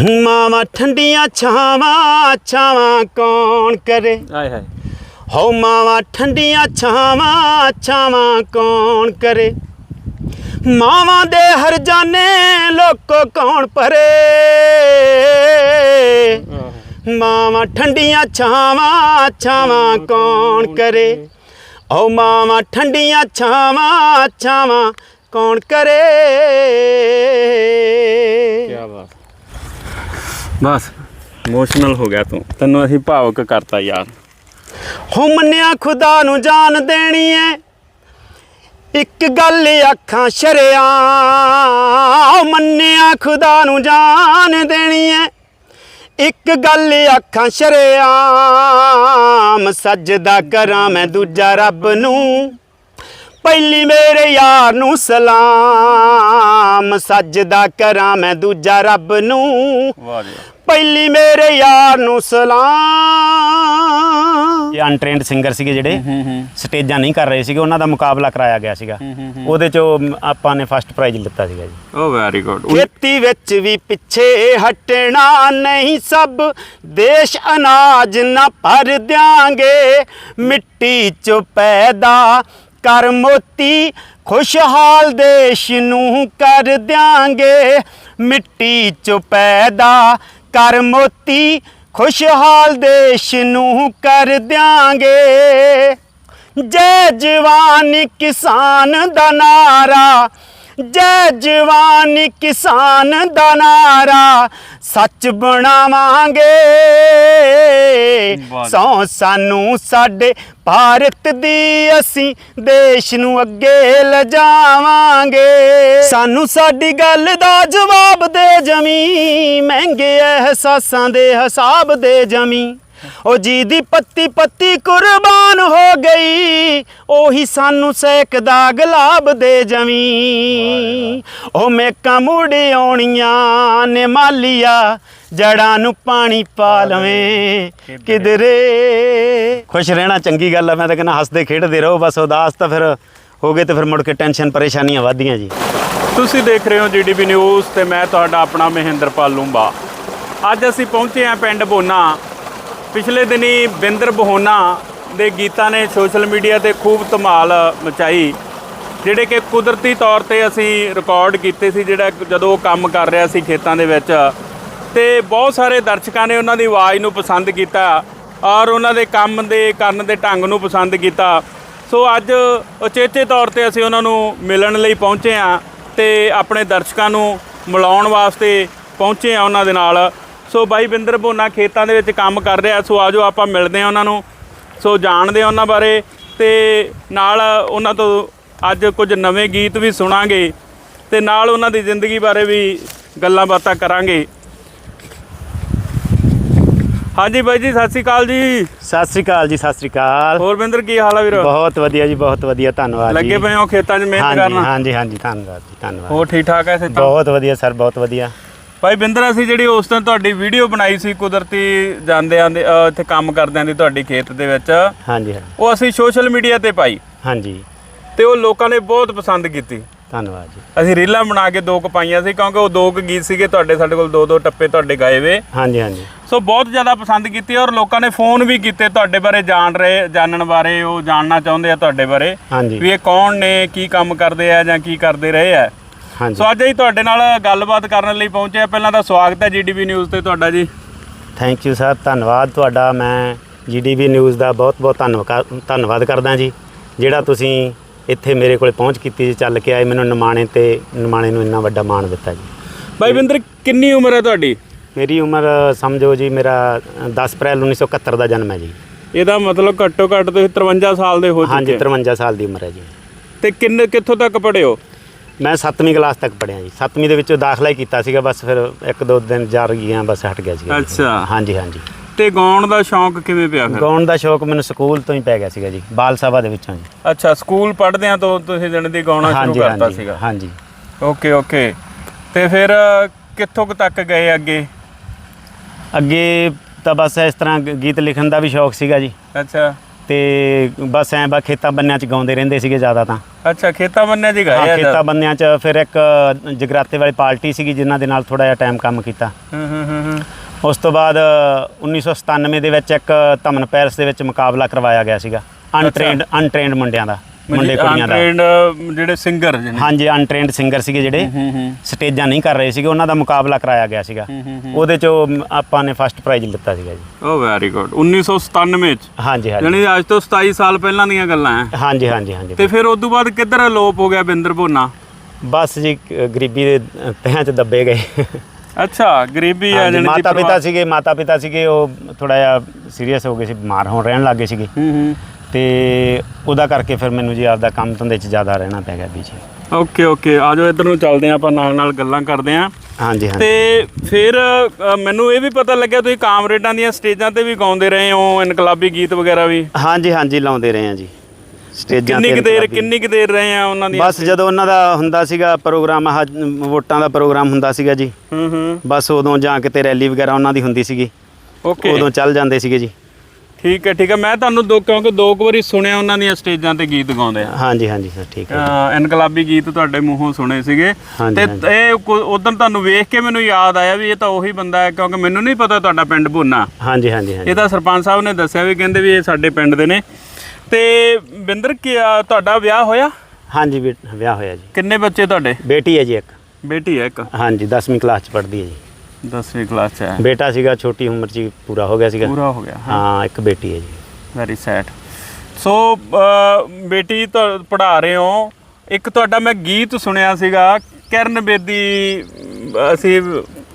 ਮਾਵਾਂ ਠੰਡੀਆਂ ਛਾਵਾਂ ਛਾਵਾਂ ਕੌਣ ਕਰੇ? ਆਏ ਹਾਏ। ਹੋ ਮਾਵਾਂ ਠੰਡੀਆਂ ਛਾਵਾਂ ਛਾਵਾਂ ਕੌਣ ਕਰੇ? ਮਾਵਾਂ ਦੇ ਹਰਜਾਨੇ ਲੋਕੋ ਕੌਣ ਪਰੇ ਮਾਵਾਂ ਠੰਡੀਆਂ ਛਾਵਾਂ ਛਾਵਾਂ ਕੌਣ ਕਰੇ? ਓ ਮਾਵਾਂ ਠੰਡੀਆਂ ਛਾਵਾਂ ਛਾਵਾਂ ਕੌਣ ਕਰੇ? ਕੀ ਬਾਤ। ਬਸ। ਇਮੋਸ਼ਨਲ ਹੋ ਗਿਆ ਤੂੰ। ਤੈਨੂੰ ਅਸੀਂ ਭਾਵੁਕ ਕਰਤਾ ਯਾਰ। ਹੋ ਮੰਨਿਆ ਖੁਦਾ ਨੂੰ ਜਾਨ ਦੇਣੀ ਏ ਇੱਕ ਗੱਲ ਅੱਖਾਂ ਸ਼ਰਿਆ। ਮੰਨਿਆ ਖੁਦਾ ਨੂੰ ਜਾਨ ਦੇਣੀ ਏ ਇੱਕ ਗੱਲ ਅੱਖਾਂ ਸ਼ਰਿਆਮ ਸਜਦਾ ਕਰਾਂ ਮੈਂ ਦੂਜਾ ਰੱਬ ਨੂੰ। ਪਹਿਲੀ ਮੇਰੇ ਯਾਰ ਨੂੰ ਸਲਾਮ ਸਜਦਾ ਕਰਾਂ ਮੈਂ ਦੂਜਾ ਰੱਬ ਨੂੰ। ਵਾਹ ਜੀ ਪਹਿਲੀ ਮੇਰੇ ਯਾਰ ਨੂੰ ਸਲਾਮ। ਇਹ ਅਨਟ੍ਰੇਨਡ ਸਿੰਗਰ ਸੀਗੇ ਜਿਹੜੇ। ਸਟੇਜਾਂ ਨਹੀਂ ਕਰ ਰਹੇ ਸੀਗੇ ਉਹਨਾਂ ਦਾ ਮੁਕਾਬਲਾ ਕਰਾਇਆ ਗਿਆ ਸੀਗਾ। ਉਹਦੇ ਚੋਂ ਆਪਾਂ ਨੇ ਫਸਟ ਪ੍ਰਾਈਜ਼ ਲਿੱਤਾ ਸੀਗਾ ਜੀ। ਓ ਵੈਰੀ ਗੁੱਡ ਖੇਤੀ ਵਿੱਚ ਵੀ ਪਿੱਛੇ ਹਟਣਾ ਨਹੀਂ ਸਭ। ਦੇਸ਼ ਅਨਾਜ ਨਾ ਭਰ ਦਿਆਂਗੇ। ਮਿੱਟੀ ਚੋਂ ਪੈਦਾ ਕਰ ਮੋਤੀ, ਖੁਸ਼ਹਾਲ ਦੇਸ਼ ਨੂੰ ਕਰ ਦਿਆਂਗੇ। ਮਿੱਟੀ ਚ ਪੈਦਾ ਕਰ ਮੋਤੀ, ਖੁਸ਼ਹਾਲ ਦੇਸ਼ ਨੂੰ ਕਰ ਦਿਆਂਗੇ। ਜੈ ਜਵਾਨ ਕਿਸਾਨ ਦਾ ਨਾਰਾ ਜੈ ਜਵਾਨ ਕਿਸਾਨ ਦਾ ਨਾਰਾ ਸੱਚ ਬਣਾਵਾਂਗੇ। ਸੌ ਸਾਨੂੰ ਸਾਡੇ ਭਾਰਤ ਦੀ ਅਸੀਂ ਦੇਸ਼ ਨੂੰ ਅੱਗੇ ਲਿਜਾਵਾਂਗੇ। ਸਾਨੂੰ ਸਾਡੀ ਗੱਲ ਦਾ ਜਵਾਬ ਦੇ ਜਮੀ ਮਹਿੰਗੇ ਅਹਿਸਾਸਾਂ ਦੇ ਹਿਸਾਬ ਦੇ ਜਮੀ। ਉਹ ਜੀ ਦੀ ਪੱਤੀ ਪੱਤੀ ਕੁਰਬਾਨ ਹੋ ਗਈ ਉਹੀ ਸਾਨੂੰ ਸੇਕਦਾ ਗੁਲਾਬ ਦੇ ਜਮੀ ਉਹ ਮੇਕਾਂ ਮੁੜ ਆਉਣੀਆਂ ਨੇ ਮਾਲੀਆ ਜੜਾਂ ਨੂੰ ਪਾਣੀ ਪਾ ਲਵੇਂ। ਕਿਧਰੇ। ਖੁਸ਼ ਰਹਿਣਾ ਚੰਗੀ ਗੱਲ ਆ ਮੈਂ ਤਾਂ ਕਹਿੰਦਾ ਹੱਸਦੇ ਖੇਡਦੇ ਰਹੋ ਬਸ ਉਦਾਸ ਤਾਂ ਫਿਰ ਹੋ ਗਏ ਤੇ ਫਿਰ ਮੁੜ ਕੇ ਟੈਨਸ਼ਨ ਪਰੇਸ਼ਾਨੀਆਂ ਵੱਧਦੀਆਂ ਜੀ। ਤੁਸੀਂ ਦੇਖ ਰਹੇ ਹੋ ਜੀਡੀਪੀ ਨਿਊਜ਼ ਤੇ ਮੈਂ ਤੁਹਾਡਾ ਆਪਣਾ ਮਹਿੰਦਰਪਾਲ ਲੂੰਬਾ ਅੱਜ ਅਸੀਂ ਪਹੁੰਚੇ ਹਾਂ ਪਿੰਡ ਬੋਨਾ। ਪਿਛਲੇ ਦਿਨੀ ਬਿੰਦਰ ਬਹੋਨਾ ਦੇ ਗੀਤਾਂ ਨੇ ਸੋਸ਼ਲ ਮੀਡੀਆ ਤੇ ਖੂਬ ਧਮਾਲ ਮਚਾਈ, ਜਿਹੜੇ ਕਿ ਕੁਦਰਤੀ ਤੌਰ ਤੇ ਅਸੀਂ ਰਿਕਾਰਡ ਕੀਤੇ ਸੀ, ਜਿਹੜਾ ਜਦੋਂ ਉਹ ਕੰਮ ਕਰ ਰਿਹਾ ਸੀ ਖੇਤਾਂ ਦੇ ਵਿੱਚ। ਤੇ ਬਹੁਤ ਸਾਰੇ ਦਰਸ਼ਕਾਂ ਨੇ ਉਹਨਾਂ ਦੀ ਆਵਾਜ਼ ਨੂੰ ਪਸੰਦ ਕੀਤਾ ਔਰ ਉਹਨਾਂ ਦੇ ਕੰਮ ਦੇ ਕਰਨ ਦੇ ਢੰਗ ਨੂੰ ਪਸੰਦ ਕੀਤਾ। ਸੋ ਅੱਜ ਉਚੇਚੇ ਤੌਰ ਤੇ ਅਸੀਂ ਉਹਨਾਂ ਨੂੰ ਮਿਲਣ ਲਈ ਪਹੁੰਚੇ ਹਾਂ ਤੇ ਆਪਣੇ ਦਰਸ਼ਕਾਂ ਨੂੰ ਮਿਲਾਉਣ ਵਾਸਤੇ ਪਹੁੰਚੇ ਹਾਂ ਉਹਨਾਂ ਦੇ ਨਾਲ। ਸੋ ਬਾਈ ਬਿੰਦਰ ਭੋਨਾ ਖੇਤਾਂ ਦੇ ਵਿੱਚ ਕੰਮ ਕਰ ਰਿਹਾ ਸੋ ਆਜੋ ਆਪਾਂ ਮਿਲਦੇ ਹਾਂ ਉਹਨਾਂ ਨੂੰ। ਸੋ ਜਾਣਦੇ ਹਾਂ ਉਹਨਾਂ ਬਾਰੇ ਤੇ ਨਾਲ ਉਹਨਾਂ ਤੋਂ ਅੱਜ ਕੁਝ ਨਵੇਂ ਗੀਤ ਵੀ ਸੁਣਾਂਗੇ ਤੇ ਨਾਲ ਉਹਨਾਂ ਦੀ ਜ਼ਿੰਦਗੀ ਬਾਰੇ ਵੀ ਗੱਲਾਂ ਬਾਤਾਂ ਕਰਾਂਗੇ। ਹਾਂਜੀ ਬਾਈ ਜੀ ਸਤਿ ਸ਼੍ਰੀ ਅਕਾਲ ਜੀ। ਸਤਿ ਸ੍ਰੀ ਅਕਾਲ ਜੀ ਸਤਿ ਸ੍ਰੀ ਅਕਾਲ। ਹੋਰ ਬਿੰਦਰ ਕੀ ਹਾਲ ਆ ਵੀਰ? ਬਹੁਤ ਵਧੀਆ ਜੀ ਬਹੁਤ ਵਧੀਆ ਧੰਨਵਾਦ ਜੀ। ਲੱਗੇ ਪਏ ਹੋ ਖੇਤਾਂ 'ਚ ਮਿਹਨਤ ਹਾਂਜੀ ਕਰਨਾ? ਹਾਂਜੀ ਹਾਂਜੀ ਧੰਨਵਾਦ ਜੀ ਧੰਨਵਾਦ ਹੋਰ ਠੀਕ ਠਾਕ ਐ ਸੇ ਬਹੁਤ ਵਧੀਆ ਸਰ ਬਹੁਤ ਵਧੀਆ। ਭਾਈ ਬਿੰਦਰ ਅਸੀਂ ਜਿਹੜੀ ਉਸ ਦਿਨ ਤੁਹਾਡੀ ਵੀਡੀਓ ਬਣਾਈ ਸੀ ਕੁਦਰਤੀ ਜਾਂਦਿਆਂ ਦੇ ਅ, ਇੱਥੇ ਕੰਮ ਕਰਦਿਆਂ ਦੀ ਤੁਹਾਡੀ ਖੇਤ ਦੇ ਵਿੱਚ ਹਾਂਜੀ ਹਾਂਜੀ ਉਹ ਅਸੀਂ ਸੋਸ਼ਲ ਮੀਡੀਆ ਤੇ ਪਾਈ। ਹਾਂਜੀ। ਤੇ ਉਹ ਲੋਕਾਂ ਨੇ ਬਹੁਤ ਪਸੰਦ ਕੀਤੀ। ਧੰਨਵਾਦ ਜੀ। ਅਸੀਂ ਰੀਲਾਂ ਬਣਾ ਕੇ ਦੋ ਕੁ ਪਾਈਆਂ ਸੀ ਕਿਉਂਕਿ ਉਹ ਦੋ ਕੁ ਗੀਤ ਸੀਗੇ ਤੁਹਾਡੇ ਸਾਡੇ ਕੋਲ ਦੋ ਦੋ ਟੱਪੇ ਤੁਹਾਡੇ ਗਾਏ ਵੇ। ਹਾਂਜੀ ਹਾਂਜੀ। ਸੋ ਬਹੁਤ ਜ਼ਿਆਦਾ ਪਸੰਦ ਕੀਤੀ ਔਰ ਲੋਕਾਂ ਨੇ ਫੋਨ ਵੀ ਕੀਤੇ ਤੁਹਾਡੇ ਬਾਰੇ ਜਾਣ ਰਹੇ ਜਾਣਨ ਬਾਰੇ ਉਹ ਜਾਣਨਾ ਚਾਹੁੰਦੇ ਆ ਤੁਹਾਡੇ ਬਾਰੇ ਹਾਂਜੀ। ਵੀ ਇਹ ਕੌਣ ਨੇ ਕੀ ਕੰਮ ਕਰਦੇ ਆ ਜਾਂ ਕੀ ਕਰਦੇ ਰਹੇ ਆ। ਸੋ ਅੱਜ ਅਸੀਂ ਤੁਹਾਡੇ ਨਾਲ ਗੱਲਬਾਤ ਕਰਨ ਲਈ ਪਹੁੰਚੇ ਆ ਪਹਿਲਾਂ ਤਾਂ ਸਵਾਗਤ ਹੈ ਜੀਡੀਪੀ ਨਿਊਜ਼ ਤੇ ਤੁਹਾਡਾ ਜੀ। ਥੈਂਕ ਯੂ ਸਰ ਧੰਨਵਾਦ ਤੁਹਾਡਾ। ਮੈਂ ਜੀਡੀਬੀ ਨਿਊਜ਼ ਦਾ ਬਹੁਤ ਬਹੁਤ ਧੰਨਵਾਦ ਧੰਨਵਾਦ ਕਰਦਾ ਜੀ। ਜਿਹੜਾ ਤੁਸੀਂ ਇੱਥੇ ਮੇਰੇ ਕੋਲੇ ਪਹੁੰਚ ਕੀਤੀ ਜੀ ਚੱਲ ਕੇ ਆਏ ਮੈਨੂੰ ਨਿਮਾਣੇ ਤੇ ਨਿਮਾਣੇ ਨੂੰ ਇੰਨਾ ਵੱਡਾ ਮਾਣ ਦਿੱਤਾ ਜੀ। ਬਾਈ ਬਿੰਦਰ ਕਿੰਨੀ ਉਮਰ ਹੈ ਤੁਹਾਡੀ? ਮੇਰੀ ਉਮਰ ਸਮਝੋ ਜੀ ਮੇਰਾ ਅ, 10 ਅਪ੍ਰੈਲ 1971 ਦਾ ਜਨਮ ਹੈ ਜੀ। ਇਹਦਾ ਮਤਲਬ ਘੱਟੋ ਘੱਟ ਤੁਸੀਂ 53 ਸਾਲ ਦੇ ਹੋ ਹਾਂਜੀ ਚੁੱਕੇ 53 ਸਾਲ ਦੀ ਉਮਰ ਹੈ ਜੀ। ਤੇ ਕਿੰਨੇ ਕਿੱਥੋਂ ਤੱਕ ਪੜ੍ਹੇ ਹੋ? ਮੈਂ 7ਵੀਂ ਕਲਾਸ ਤੱਕ ਪੜ੍ਹਿਆ ਜੀ। 7ਵੀਂ ਦੇ ਵਿੱਚੋਂ ਦਾਖਲਾ ਹੀ ਕੀਤਾ ਸੀਗਾ ਬਸ ਫਿਰ ਇੱਕ ਦੋ ਦਿਨ ਜਰ ਗਈਆਂ ਬਸ ਹਟ ਗਿਆ ਸੀਗਾ। ਅੱਛਾ। ਹਾਂਜੀ ਹਾਂਜੀ। ਤੇ ਗਾਉਣ ਦਾ ਸ਼ੌਂਕ ਕਿਵੇਂ ਪਿਆ ਫਿਰ? ਗਾਉਣ ਦਾ ਸ਼ੌਕ ਮੈਨੂੰ ਸਕੂਲ ਤੋਂ ਹੀ ਪੈ ਗਿਆ ਸੀਗਾ ਜੀ ਬਾਲ ਸਭਾ ਦੇ ਵਿੱਚੋਂ ਜੀ। ਅੱਛਾ ਸਕੂਲ ਪੜ੍ਹਦਿਆਂ ਤੋਂ ਤੁਸੀਂ ਜਣ ਦੀ ਗਾਉਣਾ ਸ਼ੁਰੂ ਹਾਂਜੀ ਕਰਤਾ ਹਾਂਜੀ ਸੀਗਾ। ਹਾਂਜੀ। Okay okay. ਤੇ ਫਿਰ ਅ, ਕਿੱਥੋਂ ਕੁ ਤੱਕ ਗਏ ਅੱਗੇ? ਅੱਗੇ ਤਾਂ ਬਸ ਇਸ ਤਰ੍ਹਾਂ ਗ- ਗੀਤ ਲਿਖਣ ਦਾ ਵੀ ਸ਼ੌਕ ਸੀਗਾ ਜੀ। ਅੱਛਾ। ਤੇ ਬਸ ਐਂ ਬਾ ਖੇਤਾਂ ਬੰਨਿਆਂ 'ਚ ਗਾਉਂਦੇ ਰਹਿੰਦੇ ਸੀਗੇ ਜ਼ਿਆਦਾ ਤਾਂ। ਅੱਛਾ ਖੇਤਾਂ ਬੰਨਿਆਂ 'ਚ ਹਾਂ ਗਏ ਆ ਖੇਤਾਂ ਬੰਦਿਆਂ 'ਚ ਫਿਰ ਇੱਕ ਜਗਰਾਤੇ ਵਾਲੀ ਪਾਰਟੀ ਸੀਗੀ ਜਿਨ੍ਹਾਂ ਦੇ ਨਾਲ ਥੋੜਾ ਜਿਹਾ ਟਾਈਮ ਕੰਮ ਕੀਤਾ। ਹੂੰ ਹੂੰ ਹੂੰ ਹੂੰ। ਉਸ ਤੋਂ ਬਾਅਦ 1997 ਦੇ ਵਿੱਚ ਇੱਕ ਧਮਨ ਪੈਰਸ ਦੇ ਵਿੱਚ ਮੁਕਾਬਲਾ ਕਰਵਾਇਆ ਗਿਆ ਸੀਗਾ। ਅਨਟ੍ਰੇਨਡ ਅਨਟ੍ਰੇਨਡ ਮੁੰਡਿਆਂ ਦਾ। ਮੁੰਡੇ ਕੁੜੀਆਂ ਦਾ। untrained ਜਿਹੜੇ ਸਿੰਗਰ ਜਿਹਨੇ ਹਾਂਜੀ ਅਨਟ੍ਰੇਨਡ ਸਿੰਗਰ ਸੀਗੇ ਜਿਹੜੇ। ਹੂੰ ਹੂੰ ਸਟੇਜਾਂ ਨਹੀਂ ਕਰ ਰਹੇ ਸੀਗੇ ਉਹਨਾਂ ਦਾ ਮੁਕਾਬਲਾ ਕਰਾਇਆ ਗਿਆ ਸੀਗਾ। ਉਹਦੇ 'ਚ ਆਪਾਂ ਨੇ ਫਸਟ ਪ੍ਰਾਈਜ਼ ਲਿੱਤਾ ਸੀਗਾ ਜੀ। ਓ ਵੈਰੀ ਗੁੱਡ 1997 ਚ। ਹਾਂਜੀ ਹਾਂਜੀ। ਯਾਨੀ ਅੱਜ ਤੋਂ 27 ਸਾਲ ਪਹਿਲਾਂ ਦੀਆਂ ਗੱਲਾਂ ਐ। ਹਾਂਜੀ ਹਾਂਜੀ ਹਾਂਜੀ। ਤੇ ਫਿਰ ਉਸ ਤੋਂ ਬਾਅਦ ਕਿੱਧਰ ਅਲੋਪ ਹੋ ਗਿਆ ਬਿੰਦਰ ਭੋਨਾ? ਬਸ ਜੀ ਗਰੀਬੀ ਦੇ ਤਹਿਆਂ 'ਚ ਦੱਬੇ ਗਏ। ਅੱਛਾ ਗਰੀਬੀ ਆ ਜਣੀ ਮਾਤਾ ਪਿਤਾ ਸੀਗੇ ਮਾਤਾ ਪਿਤਾ ਸੀਗੇ ਉਹ ਥੋੜਾ ਜਿਹਾ ਸੀਰੀਅਸ ਹੋ ਗਏ ਸੀ ਬਿਮਾਰ ਹੋਣ ਰਹਿਣ ਲੱਗੇ ਸੀਗੇ। ਹੂੰ ਹੂੰ। ਤੇ ਉਹਦਾ ਕਰਕੇ ਫਿਰ ਮੈਨੂੰ ਜੀ ਆਪਦਾ ਕੰਮ ਧੰਦੇ 'ਚ ਜ਼ਿਆਦਾ ਰਹਿਣਾ ਪੈ ਗਿਆ ਪਿੱਛੇ ਓਕੇ ਓਕੇ। ਆਜੋ ਇੱਧਰ ਨੂੰ ਚੱਲਦੇ ਆਂ ਆਪਾਂ ਨਾਲ ਨਾਲ ਗੱਲਾਂ ਕਰਦੇ ਆਂ। ਹਾਂਜੀ ਹਾਂਜੀ। ਤੇ ਫਿਰ ਅ, ਮੈਨੂੰ ਇਹ ਵੀ ਪਤਾ ਲੱਗਿਆ ਤੁਸੀਂ ਕਾਮਰੇਡਾਂ ਦੀਆਂ ਸਟੇਜਾਂ ਤੇ ਵੀ ਗਾਉਂਦੇ ਰਹੇ ਹੋ ਇਨਕਲਾਬੀ ਗੀਤ ਵਗੈਰਾ ਵੀ? ਹਾਂਜੀ ਹਾਂਜੀ ਲਾਉਂਦੇ ਰਹੇ ਆ ਜੀ। ਸਟੇਜਾਂ ਕਿੰਨੀ ਕੁ ਦੇਰ ਇਨਕਲਾਬੀ। ਕਿੰਨੀ ਕੁ ਦੇਰ ਰਹੇ ਆ ਉਹਨਾਂ ਦੀਆਂ? ਬਸ ਜਦੋਂ ਉਹਨਾਂ ਦਾ ਹੁੰਦਾ ਸੀਗਾ ਪ੍ਰੋਗਰਾਮ ਆਹ ਵੋਟਾਂ ਦਾ ਪ੍ਰੋਗਰਾਮ ਹੁੰਦਾ ਸੀਗਾ ਜੀ। ਹੂੰ ਹੂੰ। ਬਸ ਉਦੋਂ ਜਾਂ ਕਿਤੇ ਰੈਲੀ ਵਗੈਰਾ ਉਹਨਾਂ ਦੀ ਹੁੰਦੀ ਸੀਗੀ। ਓਕੇ। ਉਦੋਂ ਚੱਲ ਜਾਂਦੇ ਸੀਗੇ ਜੀ। ਠੀਕ ਹੈ ਠੀਕ ਹੈ। ਮੈਂ ਤੁਹਾਨੂੰ ਦੋ ਕਿਉਂਕਿ ਦੋ ਕੁ ਵਾਰੀ ਸੁਣਿਆ ਉਹਨਾਂ ਦੀਆਂ ਸਟੇਜਾਂ ਤੇ ਗੀਤ ਗਾਉਂਦੇ ਆ। ਹਾਂਜੀ ਹਾਂਜੀ ਸਰ ਠੀਕ ਹੈ। ਇਨਕਲਾਬੀ ਗੀਤ ਤੁਹਾਡੇ ਮੂੰਹੋਂ ਸੁਣੇ ਸੀਗੇ। ਹਾਂਜੀ, ਤੇ ਹਾਂਜੀ। ਇਹ ਉਦੋਂ ਤੁਹਾਨੂੰ ਵੇਖ ਕੇ ਮੈਨੂੰ ਯਾਦ ਆਇਆ ਵੀ ਇਹ ਤਾਂ ਉਹੀ ਬੰਦਾ ਹੈ ਕਿਉਂਕਿ ਮੈਨੂੰ ਨਹੀਂ ਪਤਾ ਤੁਹਾਡਾ ਪਿੰਡ ਭੁੰਨਾ। ਹਾਂਜੀ ਹਾਂਜੀ ਹਾਂਜੀ। ਇਹ ਤਾਂ ਸਰਪੰਚ ਸਾਹਿਬ ਨੇ ਦੱਸਿਆ ਵੀ ਕਹਿੰਦੇ ਵੀ ਇਹ ਸਾਡੇ ਪਿੰਡ ਦੇ ਨੇ। ਤੇ ਬਿੰਦਰ ਕੀ ਆ, ਤੁਹਾਡਾ ਵਿਆਹ ਹੋਇਆ? ਹਾਂਜੀ ਬੇ- ਵਿਆਹ ਹੋਇਆ ਜੀ। ਕਿੰਨੇ ਬੱਚੇ ਤੁਹਾਡੇ? ਬੇਟੀ ਹੈ ਜੀ ਇੱਕ। ਬੇਟੀ ਹੈ ਇੱਕ। ਹਾਂਜੀ 10ਵੀਂ ਕਲਾਸ ਚ ਪੜ੍ਹਦੀ ਹੈ ਜੀ। 10ਵੀਂ ਕਲਾਸ ਚ ਹੈ। ਬੇਟਾ ਸੀਗਾ ਛੋਟੀ ਉਮਰ ਚ ਹੀ ਪੂਰਾ ਹੋ ਗਿਆ ਸੀਗਾ। ਪੂਰਾ ਹੋ ਗਿਆ ਹਾਂ। ਇੱਕ ਬੇਟੀ ਹੈ ਜੀ। ਵੈਰੀ ਸੈਡ ਸੋ ਬੇਟੀ ਤਾਂ ਪੜ੍ਹਾ ਰਹੇ ਹੋ। ਇੱਕ ਤੁਹਾਡਾ ਮੈਂ ਗੀਤ ਸੁਣਿਆ ਸੀਗਾ ਕਿਰਨ ਬੇਦੀ ਅਸੀਂ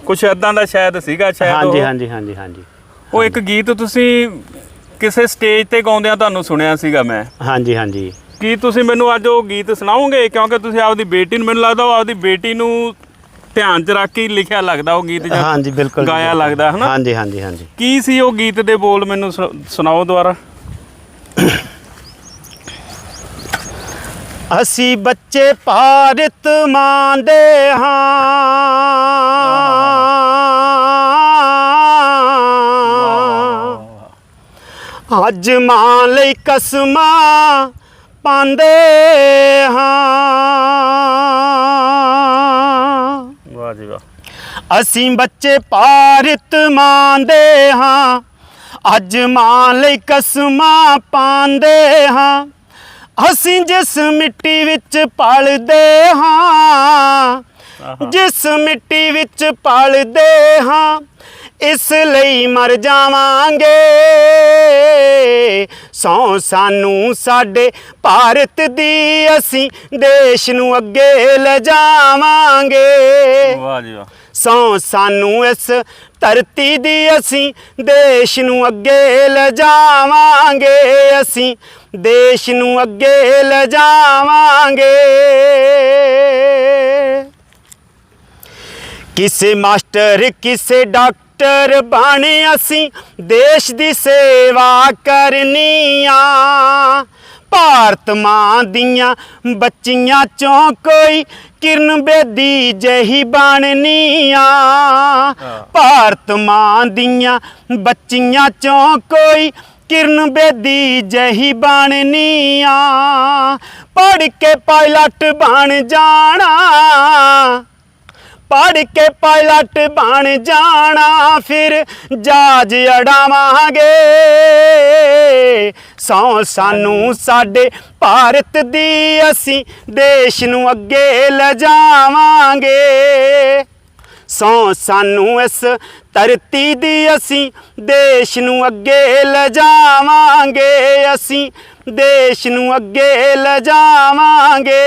ਕੁਛ ਇਦਾਂ ਦਾ ਸ਼ਾਇਦ ਸੀਗਾ ਸ਼ਾਇਦ ਹਾਂਜੀ ਉਹ। ਹਾਂਜੀ ਹਾਂਜੀ ਹਾਂਜੀ ਉਹ ਇੱਕ ਗੀਤ ਤੁਸੀਂ ਕਿਸੇ ਸਟੇਜ ਤੇ ਗਾਉਂਦਿਆਂ ਤੁਹਾਨੂੰ ਸੁਣਿਆ ਸੀਗਾ ਮੈਂ। ਹਾਂਜੀ ਹਾਂਜੀ। ਕੀ ਤੁਸੀਂ ਮੈਨੂੰ ਅੱਜ ਉਹ ਗੀਤ ਸੁਣਾਓਗੇ? ਕਿਉਂਕਿ ਤੁਸੀਂ ਆਪਦੀ ਬੇਟੀ ਨੂੰ ਮੈਨੂੰ ਲੱਗਦਾ ਉਹ ਆਪਦੀ ਬੇਟੀ ਨੂੰ ਧਿਆਨ 'ਚ ਰੱਖ ਕੇ ਲਿਖਿਆ ਲੱਗਦਾ ਉਹ ਗੀਤ ਜਾਂ ਹਾਂਜੀ ਬਿਲਕੁਲ ਗਾਇਆ। ਲੱਗਦਾ ਹਨਾ? ਹਾਂਜੀ ਹਾਂਜੀ ਹਾਂਜੀ। ਕੀ ਸੀ ਉਹ ਗੀਤ ਦੇ ਬੋਲ ਮੈਨੂੰ ਸੁਣਾਓ ਦੁਬਾਰਾ? ਅਸੀਂ ਬੱਚੇ ਭਾਰਤ ਮਾਂ ਦੇ ਹਾਂ ਅੱਜ ਮਾਂ ਲਈ ਕਸਮਾਂ ਪਾਉਂਦੇ ਹਾਂ। ਵਾਹ ਜੀ ਵਾਹ। ਅਸੀਂ ਬੱਚੇ ਭਾਰਤ ਮਾਂ ਦੇ ਹਾਂ ਅੱਜ ਮਾਂ ਲਈ ਕਸਮਾਂ ਪਾਉਂਦੇ ਹਾਂ। ਅਸੀਂ ਜਿਸ ਮਿੱਟੀ ਵਿੱਚ ਪਲਦੇ ਹਾਂ ਜਿਸ ਮਿੱਟੀ ਵਿੱਚ ਪਲਦੇ ਹਾਂ ਇਸ ਲਈ ਮਰ ਜਾਵਾਂਗੇ। ਸੌ ਸਾਨੂੰ ਸਾਡੇ ਭਾਰਤ ਦੀ ਅਸੀਂ ਦੇਸ਼ ਨੂੰ ਅੱਗੇ ਲਿਜਾਵਾਂਗੇ ਵਾਹ ਜੀ ਵਾਹ। ਸੌ ਸਾਨੂੰ ਇਸ ਧਰਤੀ ਦੀ ਅਸੀਂ ਦੇਸ਼ ਨੂੰ ਅੱਗੇ ਲਿਜਾਵਾਂਗੇ ਅਸੀਂ ਦੇਸ਼ ਨੂੰ ਅੱਗੇ ਲਿਜਾਵਾਂਗੇ ਕਿਸੇ ਮਾਸਟਰ ਕਿਸੇ ਡਾਕਟਰ ਬਣ ਅਸੀਂ ਦੇਸ਼ ਦੀ ਸੇਵਾ ਕਰਨੀ ਆ ਭਾਰਤ ਮਾਂ ਦੀਆਂ ਬੱਚੀਆਂ ਚੋਂ ਕੋਈ ਕਿਰਨ ਬੇਦੀ ਜਹੀ ਬਣਨੀ ਆ ਭਾਰਤ ਮਾਂ ਦੀਆਂ ਬੱਚੀਆਂ ਚੋਂ ਕੋਈ ਕਿਰਨ ਬੇਦੀ ਜਹੀ ਬਣਨੀ ਆ ਪੜ ਕੇ ਪਾਇਲਟ ਬਣ ਜਾਣਾ। ਪੜ ਕੇ ਪਾਇਲਟ ਬਣ ਜਾਣਾ, ਫਿਰ ਜਾਜ ਅੜਾਵਾਂਗੇ। ਸੌ ਸਾਨੂੰ ਸਾਡੇ ਭਾਰਤ ਦੀ ਅਸੀਂ ਦੇਸ਼ ਨੂੰ ਅੱਗੇ ਲਿਜਾਵਾਂਗੇ। ਸੌ ਸਾਨੂੰ ਇਸ ਧਰਤੀ ਦੀ ਅਸੀਂ ਦੇਸ਼ ਨੂੰ ਅੱਗੇ ਲਿਜਾਵਾਂਗੇ। ਅਸੀਂ ਦੇਸ਼ ਨੂੰ ਅੱਗੇ ਲਿਜਾਵਾਂਗੇ।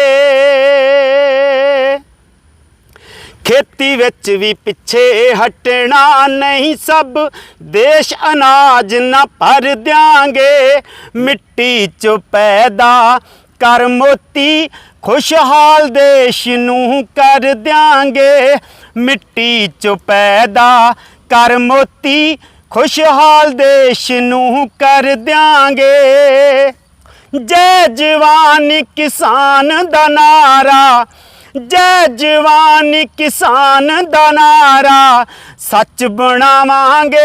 ਖੇਤੀ ਵਿੱਚ ਵੀ ਪਿੱਛੇ ਹਟਣਾ ਨਹੀਂ ਸਭ। ਦੇਸ਼ ਅਨਾਜ ਨਾ ਭਰ ਦਿਆਂਗੇ, ਮਿੱਟੀ ਚੋਂ ਪੈਦਾ ਕਰ ਮੋਤੀ। ਖੁਸ਼ਹਾਲ ਦੇਸ਼ ਨੂੰ ਕਰ ਦਿਆਂਗੇ, ਮਿੱਟੀ ਚੋਂ ਪੈਦਾ ਕਰ ਮੋਤੀ। ਖੁਸ਼ਹਾਲ ਦੇਸ਼ ਨੂੰ ਕਰ ਦਿਆਂਗੇ। ਜੈ ਜਵਾਨ ਕਿਸਾਨ ਦਾ ਨਾਰਾ ਜੈ ਜਵਾਨੀ ਕਿਸਾਨ ਦਾ ਨਾਰਾ ਸੱਚ ਬਣਾਵਾਂਗੇ।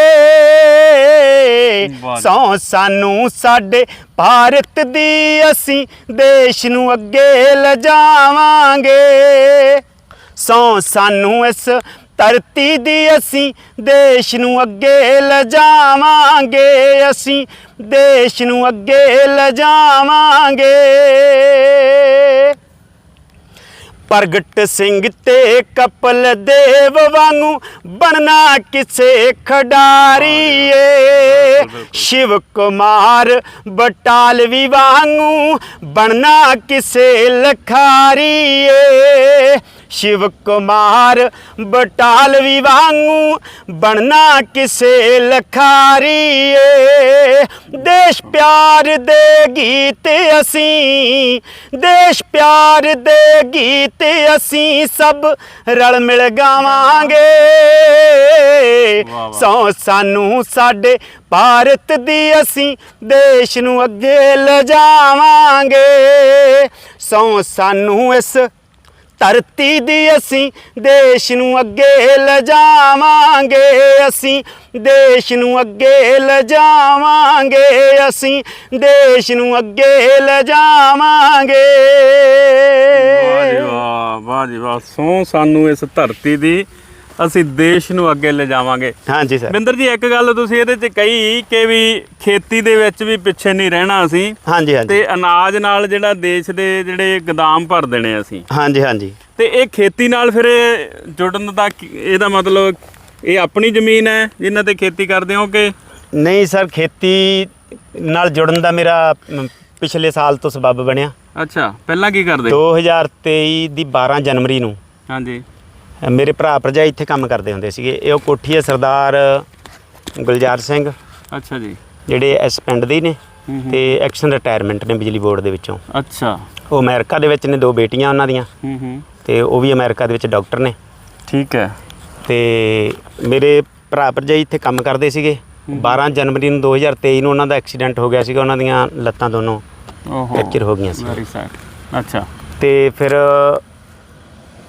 ਸੌ ਸਾਨੂੰ ਸਾਡੇ ਭਾਰਤ ਦੀ ਅਸੀਂ ਦੇਸ਼ ਨੂੰ ਅੱਗੇ ਲਿਜਾਵਾਂਗੇ। ਸੌ ਸਾਨੂੰ ਇਸ ਧਰਤੀ ਦੀ ਅਸੀਂ ਦੇਸ਼ ਨੂੰ ਅੱਗੇ ਲਿਜਾਵਾਂਗੇ। ਅਸੀਂ ਦੇਸ਼ ਨੂੰ ਅੱਗੇ ਲਿਜਾਵਾਂਗੇ। ਪ੍ਰਗਟ ਸਿੰਘ ਤੇ ਕਪਲ ਦੇਵ ਵਾਂਗੂ ਬਣਨਾ ਕਿਸੇ ਖਡਾਰੀ ਏ। ਸ਼ਿਵ ਕੁਮਾਰ ਬਟਾਲਵੀ ਵਾਂਗੂ ਬਣਨਾ ਕਿਸੇ ਲਖਾਰੀ ਏ। ਸ਼ਿਵ ਕੁਮਾਰ ਬਟਾਲਵੀ ਵਾਂਗੂ ਬਣਨਾ ਕਿਸੇ ਲਖਾਰੀ ਏ ਦੇਸ਼ ਪਿਆਰ ਦੇ ਗੀਤ ਅਸੀਂ ਦੇਸ਼ ਪਿਆਰ ਦੇ ਗੀਤ ਅਸੀਂ ਸਭ ਰਲ ਮਿਲ ਗਾਵਾਂਗੇ। ਸੋ ਸਾਨੂੰ ਸਾਡੇ ਭਾਰਤ ਦੀ ਅਸੀਂ ਦੇਸ਼ ਨੂੰ ਅੱਗੇ ਲਿਜਾਵਾਂਗੇ ਸੋ ਸਾਨੂੰ ਇਸ ਧਰਤੀ ਦੀ ਅਸੀਂ, ਦੇਸ਼ ਨੂੰ ਅੱਗੇ ਲਿਜਾਵਾਂਗੇ ਅਸੀਂ। ਦੇਸ਼ ਨੂੰ ਅੱਗੇ ਲਿਜਾਵਾਂਗੇ ਅਸੀਂ। ਦੇਸ਼ ਨੂੰ ਅੱਗੇ ਲਿਜਾਵਾਂਗੇ ਵਾਹ ਜੀ ਵਾਹ ਵਾਹ ਜੀ ਵਾਹ। ਸੋ ਸਾਨੂੰ ਇਸ ਧਰਤੀ ਦੀ ਅਸੀਂ ਦੇਸ਼ ਨੂੰ ਅੱਗੇ ਲਿਜਾਵਾਂਗੇ। ਹਾਂਜੀ ਸਰ ਬਿੰਦਰ ਜੀ ਇੱਕ ਗੱਲ ਤੁਸੀਂ ਇਹਦੇ 'ਚ ਕਹੀ ਕਿ ਵੀ ਖੇਤੀ ਦੇ ਵਿੱਚ ਵੀ ਪਿੱਛੇ ਨਹੀਂ ਰਹਿਣਾ ਅਸੀਂ। ਹਾਂਜੀ ਹਾਂਜੀ। ਤੇ ਅਨਾਜ ਨਾਲ ਜਿਹੜਾ ਦੇਸ਼ ਦੇ ਜਿਹੜੇ ਗਦਾਮ ਭਰ ਦੇਣੇ ਅਸੀਂ। ਹਾਂਜੀ ਹਾਂਜੀ। ਤੇ ਇਹ ਖੇਤੀ ਨਾਲ ਫਿਰ ਇਹ ਜੁੜਨ ਦਾ ਕੀ- ਇਹਦਾ ਮਤਲਬ ਇਹ ਆਪਣੀ ਜ਼ਮੀਨ ਹੈ ਜਿਨ੍ਹਾਂ ਤੇ ਖੇਤੀ ਕਰਦੇ ਹੋ ਕਿ ਨਹੀਂ ਸਰ ਖੇਤੀ ਨਾਲ ਜੁੜਨ ਦਾ ਮੇਰਾ ਪਿਛਲੇ ਸਾਲ ਤੋਂ ਸਬੱਬ ਬਣਿਆ। ਅੱਛਾ ਪਹਿਲਾਂ ਕੀ ਕਰਦੇ? 2023 ਦੀ 12 ਜਨਵਰੀ ਨੂੰ ਹਾਂਜੀ। ਮੇਰੇ ਭਰਾ ਭਰਜਾਈ ਇੱਥੇ ਕੰਮ ਕਰਦੇ ਹੁੰਦੇ ਸੀਗੇ। ਇਹ ਉਹ ਕੋਠੀ ਹੈ ਸਰਦਾਰ ਗੁਲਜ਼ਾਰ ਸਿੰਘ। ਅੱਛਾ ਜੀ। ਜਿਹੜੇ ਇਸ ਪਿੰਡ ਦੇ ਹੀ ਨੇ। ਤੇ ਐਕਸ਼ਨ ਰਿਟਾਇਰਮੈਂਟ ਨੇ ਬਿਜਲੀ ਬੋਰਡ ਦੇ ਵਿੱਚੋਂ। ਅੱਛਾ। ਉਹ ਅਮਰੀਕਾ ਦੇ ਵਿੱਚ ਨੇ ਦੋ ਬੇਟੀਆਂ ਉਹਨਾਂ ਦੀਆਂ। ਹੂੰ ਹੂੰ। ਤੇ ਉਹ ਵੀ ਅਮਰੀਕਾ ਦੇ ਵਿੱਚ ਡਾਕਟਰ ਨੇ। ਠੀਕ ਹੈ। ਤੇ ਮੇਰੇ ਭਰਾ ਭਰਜਾਈ ਇੱਥੇ ਕੰਮ ਕਰਦੇ ਸੀਗੇ। 12 ਜਨਵਰੀ ਨੂੰ 2023 ਨੂੰ ਉਹਨਾਂ ਦਾ ਐਕਸੀਡੈਂਟ ਹੋ ਗਿਆ ਸੀਗਾ। ਉਹਨਾਂ ਦੀਆਂ ਲੱਤਾਂ ਦੋਨੋਂ ਓਹੋ। ਫ੍ਰੈਕਚਰ ਹੋ ਗਈਆਂ ਸੀ ਵੈਰੀ ਸੈਡ ਅੱਛਾ। ਤੇ ਫਿਰ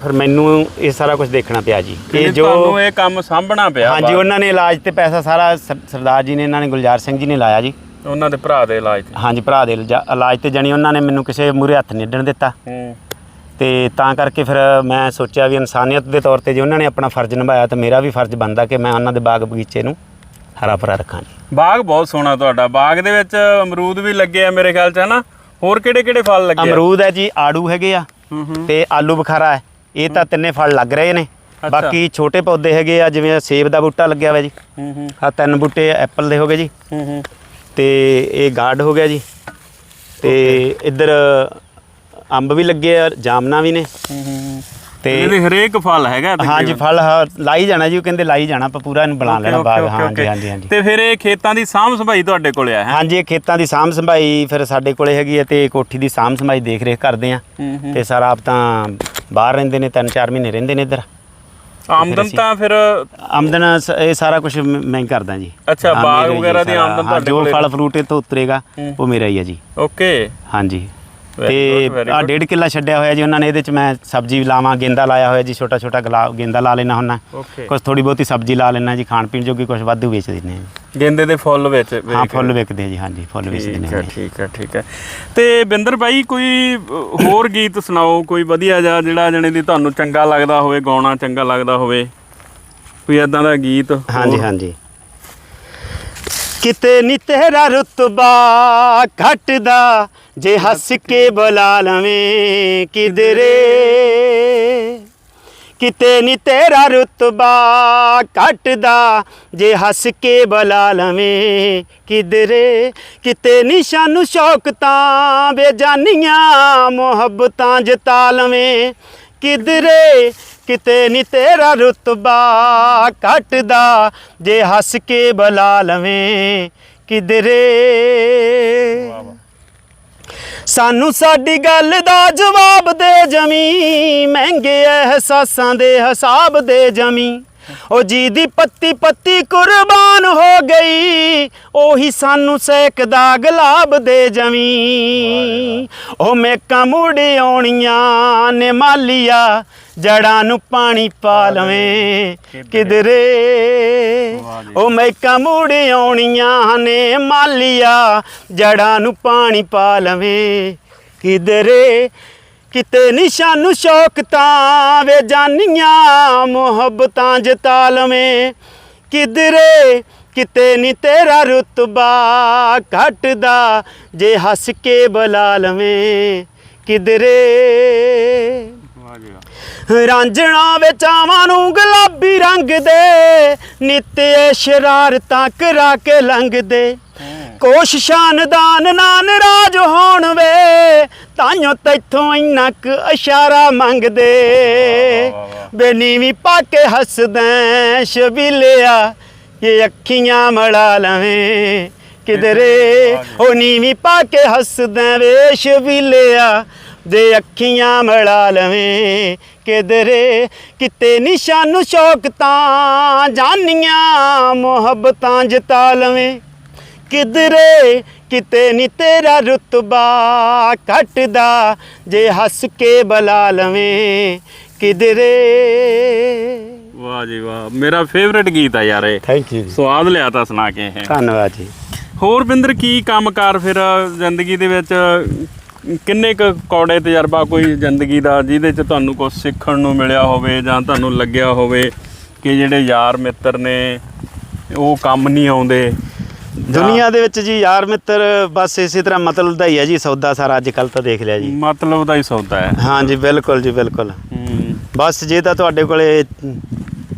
ਫਿਰ ਮੈਨੂੰ ਇਹ ਸਾਰਾ ਕੁਝ ਦੇਖਣਾ ਪਿਆ ਜੀ। ਇਹ ਜੋ ਤੁਹਾਨੂੰ ਇਹ ਕੰਮ ਸਾਂਭਣਾ ਪਿਆ ਹਾਂਜੀ। ਉਹਨਾਂ ਨੇ ਇਲਾਜ ਤੇ ਪੈਸਾ ਸਾਰਾ ਸਰ- ਸਰਦਾਰ ਜੀ ਨੇ ਇਹਨਾਂ ਨੇ ਗੁਲਜ਼ਾਰ ਸਿੰਘ ਜੀ ਨੇ ਲਾਇਆ ਜੀ। ਉਹਨਾਂ ਦੇ ਭਰਾ ਦੇ ਇਲਾਜ ਤੇ। ਹਾਂਜੀ ਭਰਾ ਦੇ ਇਲਜਾ- ਇਲਾਜ ਤੇ ਜਾਣੀ ਉਹਨਾਂ ਨੇ ਮੈਨੂੰ ਕਿਸੇ ਮੂਰੇ ਹੱਥ ਨਹੀਂ ਅੱਡਣ ਦਿੱਤਾ। ਹੂੰ। ਤੇ ਤਾਂ ਕਰਕੇ ਫਿਰ ਮੈਂ ਸੋਚਿਆ ਵੀ ਇਨਸਾਨੀਅਤ ਦੇ ਤੌਰ ਤੇ ਜੇ ਉਹਨਾਂ ਨੇ ਆਪਣਾ ਫਰਜ਼ ਨਿਭਾਇਆ ਤਾਂ ਮੇਰਾ ਵੀ ਫਰਜ਼ ਬਣਦਾ ਕਿ ਮੈਂ ਉਹਨਾਂ ਦੇ ਬਾਗ ਬਗੀਚੇ ਨੂੰ ਹਰਾ ਭਰਾ ਰੱਖਾਂ ਜੀ। ਬਾਗ ਬਹੁਤ ਸੋਹਣਾ ਤੁਹਾਡਾ। ਬਾਗ ਦੇ ਵਿੱਚ ਅਮਰੂਦ ਵੀ ਲੱਗੇ ਆ ਮੇਰੇ ਖਿਆਲ ਚ ਹਨਾ? ਹੋਰ ਕਿਹੜੇ ਕਿਹੜੇ ਫਲ ਲੱਗੇ ਆ? ਅਮਰੂਦ ਹੈ ਜੀ ਆੜੂ ਹੈਗੇ ਆ ਹੂੰ ਹੂੰ। ਤੇ ਆਲੂ ਬੁਖਾਰਾ ਹੈ। ਇਹ ਤਾਂ ਤਿੰਨੇ ਫਲ ਲੱਗ ਰਹੇ ਨੇ। ਬਾਕੀ ਛੋਟੇ ਪੌਦੇ ਹੈਗੇ ਆ ਜਿਵੇਂ ਸੇਬ ਦਾ ਬੂਟਾ ਲੱਗਿਆ ਹੋਇਆ ਜੀ। ਹੂੰ ਹੂੰ। ਆ ਤਿੰਨ ਬੂਟੇ ਐਪਲ ਦੇ ਹੋ ਗਏ ਜੀ। ਹੂੰ ਹੂੰ। ਤੇ ਇਹ ਗਾਰਡ ਹੋ ਗਿਆ ਜੀ। ਤੇ ਇੱਧਰ ਅੰਬ ਵੀ ਲੱਗੇ ਆ ਜਾਮਨਾ ਵੀ ਨੇ। ਹੂੰ। ਇਹਦੇ ਹਰੇਕ ਫਲ ਹੈਗਾ ਹਾਂਜੀ ਫਲ ਲਾਈ ਜਾਣਾ ਜੀ ਉਹ ਕਹਿੰਦੇ ਲਾਈ ਜਾਣਾ ਆਪਾਂ ਪੂਰਾ ਇਹਨੂੰ ਬਣਾ ਲੈਣਾ ਬਾਗ। ਹਾਂਜੀ ਹਾਂਜੀ ਹਾਂਜੀ। ਤੇ ਫਿਰ ਇਹ ਖੇਤਾਂ ਦੀ ਸਾਂਭ ਸੰਭਾਈ ਤੁਹਾਡੇ ਕੋਲੇ ਆ ਹੈ? ਹਾਂਜੀ ਇਹ ਖੇਤਾਂ ਦੀ ਸਾਂਭ ਸੰਭਾਈ ਫਿਰ ਸਾਡੇ ਕੋਲੇ ਹੈਗੀ ਹੈ ਤੇ ਕੋਠੀ ਦੀ ਸਾਂਭ ਸੰਭਾਈ ਦੇਖ ਰੇਖ ਕਰਦੇ ਆ। ਤੇ ਸਾਰਾ ਆਪ ਤਾਂ ਬਾਹਰ ਰਹਿੰਦੇ ਨੇ ਤਿੰਨ ਚਾਰ ਮਹੀਨੇ ਰਹਿੰਦੇ ਨੇ ਇੱਧਰ। ਆਮਦਨ ਤਾਂ ਫਿਰ ਆਮਦਨ ਇਹ ਸਾਰਾ ਕੁਝ ਮੈਂ ਹੀ ਕਰਦਾ ਜੀ। ਅੱਛਾ, ਬਾਗ ਵਗੈਰਾ ਦੀ। ਆਮਦਨ ਤੁਹਾਡੇ ਜੋ ਕੋਲੇ ਫਲ ਫਰੂਟ ਇਹ ਤੋਂ ਉਤਰੇਗਾ। ਉਹ ਮੇਰਾ ਹੀ ਹੈ ਜੀ। ਓਕੇ। ਹਾਂਜੀ। ਤੇ ਆ. ਡੇਢ ਕਿੱਲਾ ਛੱਡਿਆ ਹੋਇਆ ਜੀ ਉਹਨਾਂ ਨੇ ਇਹਦੇ ਚ ਮੈਂ ਸਬਜ਼ੀ ਲਾਵਾਂ ਗੇਂਦਾ ਲਾਇਆ ਹੋਇਆ ਜੀ ਛੋਟਾ ਛੋਟਾ ਗੁਲਾਬ ਗੇਂਦਾ ਲਾ ਲੈਣਾ ਹੁੰਨਾ ਓਕੇ ਕੁਝ ਥੋੜੀ ਬਹੁਤੀ ਸਬਜ਼ੀ ਲਾ ਲੈਣਾ ਜੀ ਖਾਣ ਪੀਣ ਜੋਗੀ ਕੁਝ ਵਾਧੂ ਵੇਚ ਦਿੰਦੇ ਆ। ਗੇਂਦੇ ਦੇ ਫੁੱਲ ਵਿੱਚ ਹਾਂ ਫੁੱਲ ਵਿਕਦੇ ਜੀ ਹਾਂਜੀ ਫੁੱਲ ਵੇਚ ਦਿੰਦੇ ਠੀਕ ਹੈ। ਠੀਕ ਹੈ ਤੇ ਬਿੰਦਰ ਭਾਈ ਕੋਈ ਹੋਰ ਗੀਤ ਸੁਣਾਓ ਕੋਈ ਵਧੀਆ ਜਿਹਾ ਜਿਹੜਾ ਜਣੇ ਦੀ ਤੁਹਾਨੂੰ ਚੰਗਾ ਲੱਗਦਾ ਹੋਵੇ ਗਾਉਣਾ ਚੰਗਾ ਲੱਗਦਾ ਹੋਵੇ ਕੋਈ ਐਦਾਂ ਦਾ ਗੀਤ ਹਾਂਜੀ? ਹਾਂਜੀ ਕਿਤੇ ਨੀ ਤੇਰਾ ਰੁਤਬਾ ਘਟਦਾ ਜੇ ਹੱਸ ਕੇ ਬੁਲਾ ਲਵੇਂ ਕਿਧਰੇ। ਕਿਤੇ ਨੀ ਤੇਰਾ ਰੁਤਬਾ ਘਟਦਾ ਜੇ ਹੱਸ ਕੇ ਬੁਲਾ ਲਵੇਂ ਕਿਧਰੇ। ਕਿਤੇ ਨੀ ਸਾਨੂੰ ਸ਼ੌਕ ਤਾਂ ਬੇਜਾਨੀਆਂ ਮੁਹੱਬਤਾਂ ਜਤਾ ਲਵੇਂ ਕਿਦਰੇ ਕਿਤੇ ਨਹੀਂ ਤੇਰਾ ਰੁਤਬਾ ਘਟਦਾ ਜੇ ਹੱਸ ਕੇ ਬੁਲਾ ਲਵੇਂ ਕਿਧਰੇ। ਸਾਨੂੰ ਸਾਡੀ ਗੱਲ ਦਾ ਜਵਾਬ ਦੇ ਜਮੀ। ਮਹਿੰਗੇ ਅਹਿਸਾਸਾਂ ਦੇ ਹਿਸਾਬ ਦੇ ਜਮੀ। ਉਹ ਜੀ ਦੀ ਪੱਤੀ ਪੱਤੀ ਕੁਰਬਾਨ ਹੋ ਗਈ। ਉਹੀ ਸਾਨੂੰ ਸੇਕਦਾ ਗੁਲਾਬ ਦੇ ਜਮੀ। ਉਹ ਮੇਕਾਂ ਮੁੜ ਆਉਣੀਆਂ ਨੇ ਮਾਲੀਆ। ਜੜਾਂ ਨੂੰ ਪਾਣੀ ਪਾ ਲਵੇਂ। ਕਿਧਰੇ। ਉਹ ਮੈਕਾਂ ਮੁੜ ਆਉਣੀਆਂ ਨੇ ਮਾਲੀਆ ਜੜਾਂ ਨੂੰ ਪਾਣੀ ਪਾ ਲਵੇਂ। ਕਿਧਰੇ? ਕਿਤੇ ਨਿਸ਼ਾਨੂ ਸ਼ੌਕ ਤਾਂ ਵੇ ਜਾਨੀਆਂ ਮੁਹੱਬਤਾਂ ਜਤਾ ਲਵੇਂ। ਕਿਧਰੇ? ਕਿਤੇ ਨੀ ਤੇਰਾ ਰੁਤਬਾ ਘਟਦਾ ਜੇ ਹੱਸ ਕੇ ਬੁਲਾ ਲਵੇਂ। ਕਿਧਰੇ? ਵਾਹ ਜੀ ਵਾਹ। ਰਾਂਝਣਾ ਵਿੱਚ ਆਵਾਂ ਨੂੰ ਗੁਲਾਬੀ ਰੰਗ ਦੇ ਨਿੱਤ ਸ਼ਰਾਰਤਾਂ ਕਰਾ ਕੇ ਲੰਘਦੇ। ਕੋਸ਼ਿਸ਼ਾਂ ਨਦਾਨ ਨਾ ਨਾਰਾਜ਼ ਹੋਣ ਵੇ ਤਾਈਓ ਤੈਥੋਂ ਇੰਨਾ ਕੁ ਇਸ਼ਾਰਾ ਮੰਗਦੇ। ਬੇ ਨੀਵੀਂ ਪਾ ਕੇ ਹੱਸਦੈਂ ਸ਼ਬੀਲਿਆ ਇਹ ਅੱਖੀਆਂ ਮੜਾ ਲਵੇਂ ਕਿਧਰੇ। ਉਹ ਨੀਵੀਂ ਪਾ ਕੇ ਹੱਸਦੈਂ ਵੇ ਸ਼ਬੀਲਿਆ ਦੇ ਅੱਖੀਆਂ ਮੜਾ ਲਵੇਂ। ਕਿਧਰੇ ਕਿਤੇ ਨਿਸ਼ਾਨੂ ਸ਼ੌਕ ਤਾਂ ਜਾਨੀਆਂ ਮੁਹੱਬਤਾਂ ਜਤਾ ਲਵੇਂ। ਕਿਧਰੇ ਕਿਤੇ ਨੀ ਤੇਰਾ ਰੁਤਬਾ ਘਟਦਾ ਜੇ ਹੱਸ ਕੇ ਬੁਲਾ ਲਵੇਂ। ਕਿਧਰੇ ਵਾਹ ਜੀ ਵਾਹ ਮੇਰਾ ਫੇਵਰੇਟ ਗੀਤ ਆ ਯਾਰ ਇਹ। ਥੈਂਕ ਯੂ ਸਵਾਦ ਲਿਆ ਤਾਂ ਸੁਣਾ ਕੇ ਇਹ। ਧੰਨਵਾਦ ਜੀ। ਹੋਰ ਬਿੰਦਰ ਕੀ ਕੰਮਕਾਰ ਫਿਰ ਜ਼ਿੰਦਗੀ ਦੇ ਵਿੱਚ ਕਿੰਨੇ ਕੁ ਕੌੜੇ ਤਜਰਬਾ ਕੋਈ ਜ਼ਿੰਦਗੀ ਦਾ ਜਿਹਦੇ ਚ ਤੁਹਾਨੂੰ ਕੁਝ ਸਿੱਖਣ ਨੂੰ ਮਿਲਿਆ ਹੋਵੇ ਜਾਂ ਤੁਹਾਨੂੰ ਲੱਗਿਆ ਹੋਵੇ ਕਿ ਜਿਹੜੇ ਯਾਰ ਮਿੱਤਰ ਨੇ ਉਹ ਕੰਮ ਨਹੀਂ ਆਉਂਦੇ? ਦੁਨੀਆ ਦੇ ਵਿੱਚ ਜੀ ਯਾਰ ਮਿੱਤਰ ਬਸ ਇਸੇ ਤਰ੍ਹਾਂ ਮਤਲਬ ਦਾ ਹੀ ਹੈ ਜੀ ਸੌਦਾ ਸਾਰਾ ਅੱਜ ਕੱਲ ਤਾਂ ਦੇਖ ਲਿਆ ਜੀ। ਮਤਲਬ ਦਾ ਹੀ ਸੌਦਾ ਹੈ। ਹਾਂ ਜੀ ਬਿਲਕੁਲ ਜੀ ਬਿਲਕੁਲ। ਬਸ ਜੇ ਤਾਂ ਤੁਹਾਡੇ ਕੋਲੇ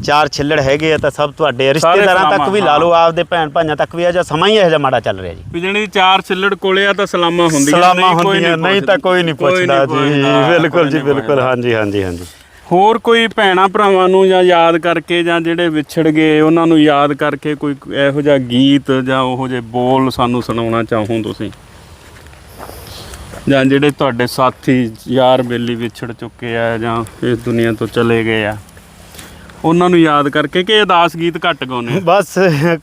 ਚਾਰ ਛਿੱਲੜ ਹੈਗੇ ਆ ਤਾਂ ਸਭ ਤੁਹਾਡੇ। ਰਿਸ਼ਤੇਦਾਰਾਂ ਤੱਕ ਵੀ ਲਾ ਲਓ ਆਪਦੇ ਭੈਣ ਭਾਈਆਂ ਤੱਕ ਵੀ ਆ ਜਾਂ ਸਮਾਂ ਹੀ ਇਹੋ ਜਿਹਾ ਮਾੜਾ ਚੱਲ ਰਿਹਾ ਜੀ। ਵੀ ਜਿਹੜੀ ਚਾਰ ਛਿੱਲੜ ਕੋਲੇ ਆ ਤਾਂ ਸਲਾਮਾਂ ਹੁੰਦੀਆਂ ਸਲਾਮਾਂ ਹੁੰਦੀਆਂ ਨਹੀਂ ਤਾਂ ਕੋਈ ਨਹੀਂ ਪੁੱਛਦਾ। ਜੀ। ਬਿਲਕੁਲ ਜੀ ਬਿਲਕੁਲ। ਹਾਂਜੀ ਹਾਂਜੀ ਹਾਂਜੀ। ਹੋਰ ਕੋਈ ਭੈਣਾ ਭਰਾਵਾਂ ਨੂੰ ਜਾਂ ਯਾਦ ਕਰਕੇ ਜਾਂ ਜਿਹੜੇ ਵਿਛੜ ਗਏ ਉਹਨਾਂ ਨੂੰ ਯਾਦ ਕਰਕੇ ਕੋਈ ਇਹੋ ਜਿਹਾ ਗੀਤ ਜਾਂ ਉਹੋ ਜਿਹੇ ਬੋਲ ਸਾਨੂੰ ਸੁਣਾਉਣਾ ਚਾਹੋ ਤੁਸੀਂ? ਜਾਂ ਜਿਹੜੇ ਤੁਹਾਡੇ ਸਾਥੀ ਯਾਰ ਬੇਲੀ ਵਿਛੜ ਚੁੱਕੇ ਆ ਜਾਂ ਇਸ ਦੁਨੀਆ ਤੋਂ ਚਲੇ ਗਏ ਆ? ਉਹਨਾਂ ਨੂੰ ਯਾਦ ਕਰਕੇ ਕਿ ਉਦਾਸ ਗੀਤ ਘੱਟ ਗਾਉਨੇ ਬਸ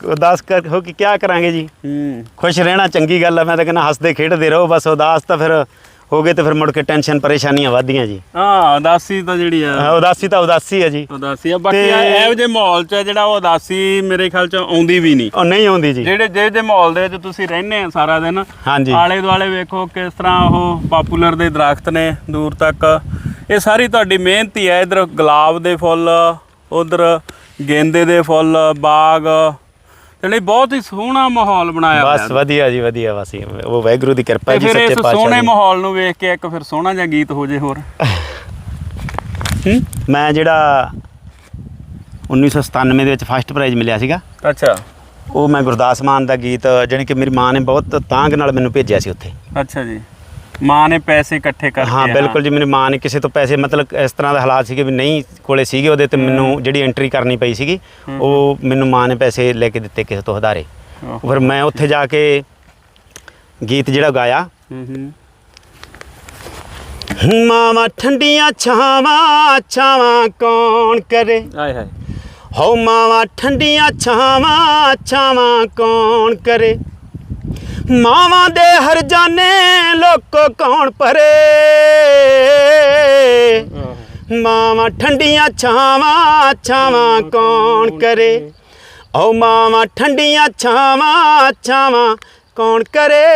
ਉਦਾਸ ਕਰ ਹੋ ਕੇ ਕੀ ਕਰਾਂਗੇ ਜੀ? ਹੂੰ। ਖੁਸ਼ ਰਹਿਣਾ ਚੰਗੀ ਗੱਲ ਆ ਮੈਂ ਤਾਂ ਕਹਿੰਦਾ ਹੱਸਦੇ ਖੇਡਦੇ ਰਹੋ ਬਸ ਉਦਾਸ ਤਾਂ ਫਿਰ ਹੋ ਗਏ ਤੇ ਫਿਰ ਮੁੜ ਕੇ ਟੈਨਸ਼ਨ ਪਰੇਸ਼ਾਨੀਆਂ ਵੱਧਦੀਆਂ ਜੀ। ਹਾਂ ਉਦਾਸੀ ਤਾਂ ਜਿਹੜੀ ਆ। ਹਾਂ, ਉਦਾਸੀ ਤਾਂ ਉਦਾਸੀ ਹੈ ਜੀ। ਉਦਾਸੀ ਆ ਬਾਕੀ ਤੇ- ਆ ਇਹੋ ਜਿਹੇ ਮਾਹੌਲ 'ਚ ਆ ਜਿਹੜਾ ਉਹ ਉਦਾਸੀ ਮੇਰੇ ਖਿਆਲ 'ਚ ਆਉਂਦੀ ਵੀ ਨਹੀਂ। ਉਹ ਨਹੀਂ ਆਉਂਦੀ ਜੀ। ਜਿਹੜੇ ਜੇ ਜੇ ਮਾਹੌਲ ਦੇ ਵਿੱਚ ਤੁਸੀਂ ਰਹਿੰਦੇ ਆ ਸਾਰਾ ਦਿਨ ਹਾਂਜੀ। ਆਲੇ ਦੁਆਲੇ ਵੇਖੋ ਕਿਸ ਤਰ੍ਹਾਂ ਉਹ ਪਾਪੂਲਰ ਦੇ ਦਰਖਤ ਨੇ ਦੂਰ ਤੱਕ। ਇਹ ਸਾਰੀ ਤੁਹਾਡੀ ਮਿਹਨਤ ਹੀ ਹੈ ਇਧਰ ਗੁਲਾਬ ਦੇ ਫੁੱਲ ਉਧਰ ਗੇਂਦੇ ਦੇ ਫੁੱਲ ਬਾਗ ਤੇ ਬਹੁਤ ਹੀ ਸੋਹਣਾ ਮਾਹੌਲ ਬਣਾਇਆ ਬਸ ਹੋਇਆ ਵਧੀਆ ਜੀ ਵਧੀਆ ਬਸ ਉਹ ਵਾਹਿਗੁਰੂ ਦੀ ਕਿਰਪਾ ਜੀ ਫਿਰ ਸੱਚੇ ਇਸ ਸੋਹਣੇ ਪਾਤਸ਼ਾਹ ਦੀ। ਮਾਹੌਲ ਨੂੰ ਵੇਖ ਕੇ ਇੱਕ ਫਿਰ ਸੋਹਣਾ ਜਿਹਾ ਗੀਤ ਹੋ ਜੇ ਹੋਰ। ਮੈਂ ਜਿਹੜਾ 1997 ਦੇ ਵਿੱਚ ਫਸਟ ਪ੍ਰਾਈਜ਼ ਮਿਲਿਆ ਸੀਗਾ ਅੱਛਾ। ਉਹ ਮੈਂ ਗੁਰਦਾਸ ਮਾਨ ਦਾ ਗੀਤ ਜਾਣੀ ਕਿ ਮੇਰੀ ਮਾਂ ਨੇ ਬਹੁਤ ਤਾਂਗ ਨਾਲ ਮੈਨੂੰ ਭੇਜਿਆ ਸੀ ਉੱਥੇ। ਅੱਛਾ ਜੀ। ਮਾਂ ਨੇ ਪੈਸੇ ਇਕੱਠੇ ਕਰਕੇ ਹਾਂ ਬਿਲਕੁਲ ਜੀ ਮੇਰੀ ਮਾਂ ਨੇ ਕਿਸੇ ਤੋਂ ਪੈਸੇ ਮਤਲਬ ਇਸ ਤਰ੍ਹਾਂ ਦਾ ਹਾਲਾਤ ਸੀਗੇ ਵੀ ਨਹੀਂ ਕੋਲੇ ਸੀਗੇ ਉਹਦੇ ਤੇ ਮੈਨੂੰ ਜਿਹੜੀ ਐਂਟਰੀ ਕਰਨੀ ਪਈ ਸੀਗੀ ਉਹ ਮੈਨੂੰ ਮਾਂ ਨੇ ਪੈਸੇ ਲੈ ਕੇ ਦਿੱਤੇ ਕਿਸੇ ਤੋਂ ਓਹ। ਫਿਰ ਮੈਂ ਉੱਥੇ ਜਾ ਕੇ ਗੀਤ ਜਿਹੜਾ ਗਾਇਆ। ਹੂੰ ਹੂੰ। ਮਾਵਾਂ ਠੰਡੀਆਂ ਛਾਵਾਂ ਛਾਵਾਂ ਕੌਣ ਕਰੇ? ਆਏ ਹਾਏ। ਹੋ ਮਾਵਾਂ ਠੰਡੀਆਂ ਛਾਵਾਂ ਛਾਵਾਂ ਕੌਣ ਕਰੇ? ਮਾਵਾਂ ਦੇ ਹਰ ਜਾਣੇ ਲੋਕੋ ਕੌਣ ਪਰੇ? ਮਾਵਾਂ ਠੰਡੀਆਂ ਛਾਵਾਂ ਛਾਵਾਂ ਕੌਣ ਕਰੇ? ਓ ਮਾਵਾਂ ਠੰਡੀਆਂ ਛਾਵਾਂ ਛਾਵਾਂ ਕੌਣ ਕਰੇ?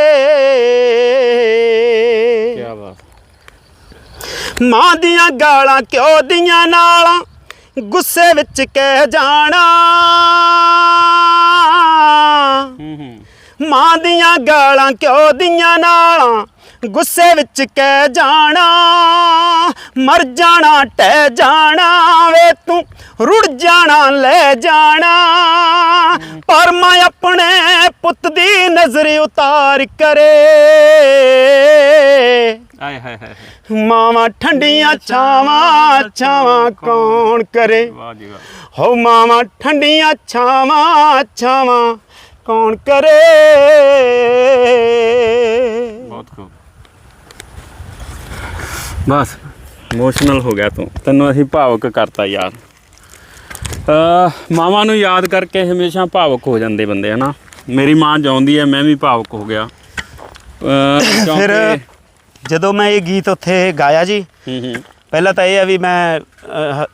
ਕੀ ਬਾਤ। ਮਾਂ ਦੀਆਂ ਗਾਲਾਂ ਕਿਉਂ ਦੀਆਂ ਨਾਲਾਂ? ਗੁੱਸੇ ਵਿੱਚ ਕਹਿ ਜਾਣਾ। ਹੂੰ ਹੂੰ। ਮਾਂ ਦੀਆਂ ਗਾਲਾਂ ਕਿਉਂ ਦੀਆਂ ਨਾਲਾਂ? ਗੁੱਸੇ ਵਿੱਚ ਕਹਿ ਜਾਣਾ ਮਰ ਜਾਣਾ ਟਹਿ ਜਾਣਾ ਵੇ ਤੂੰ ਰੁੜ ਜਾਣਾ ਲੈ ਜਾਣਾ। ਪਰ ਮੈਂ ਆਪਣੇ ਪੁੱਤ ਦੀ ਨਜ਼ਰ ਉਤਾਰ ਕਰੇ। ਆਏ ਹਾਏ ਹਾਏ ਹਾਏ। ਮਾਵਾਂ ਠੰਡੀਆਂ ਛਾਵਾਂ ਛਾਵਾਂ ਕੌਣ ਕਰੇ? ਵਾਹ ਜੀ ਵਾਹ। ਹੋ ਮਾਵਾਂ ਠੰਡੀਆਂ ਛਾਵਾਂ ਛਾਵਾਂ। ਕੌਣ ਕਰੇ? ਬਹੁਤ ਖੂਬ ਬਸ ਇਮੋਸ਼ਨਲ ਹੋ ਗਿਆ ਤੂੰ। ਤੈਨੂੰ ਅਸੀਂ ਭਾਵੁਕ ਕਰਤਾ ਯਾਰ। ਮਾਵਾਂ ਨੂੰ ਯਾਦ ਕਰਕੇ ਹਮੇਸ਼ਾ ਭਾਵੁਕ ਹੋ ਜਾਂਦੇ ਬੰਦੇ ਹਨਾ? ਮੇਰੀ ਮਾਂ ਜਾਉਂਦੀ ਹੈ ਮੈਂ ਵੀ ਭਾਵੁਕ ਹੋ ਗਿਆ। ਫਿਰ ਜਦੋਂ ਮੈਂ ਇਹ ਗੀਤ ਉੱਥੇ ਗਾਇਆ ਜੀ ਹੂੰ ਹੂੰ। ਪਹਿਲਾਂ ਤਾਂ ਇਹ ਆ ਵੀ ਮੈਂ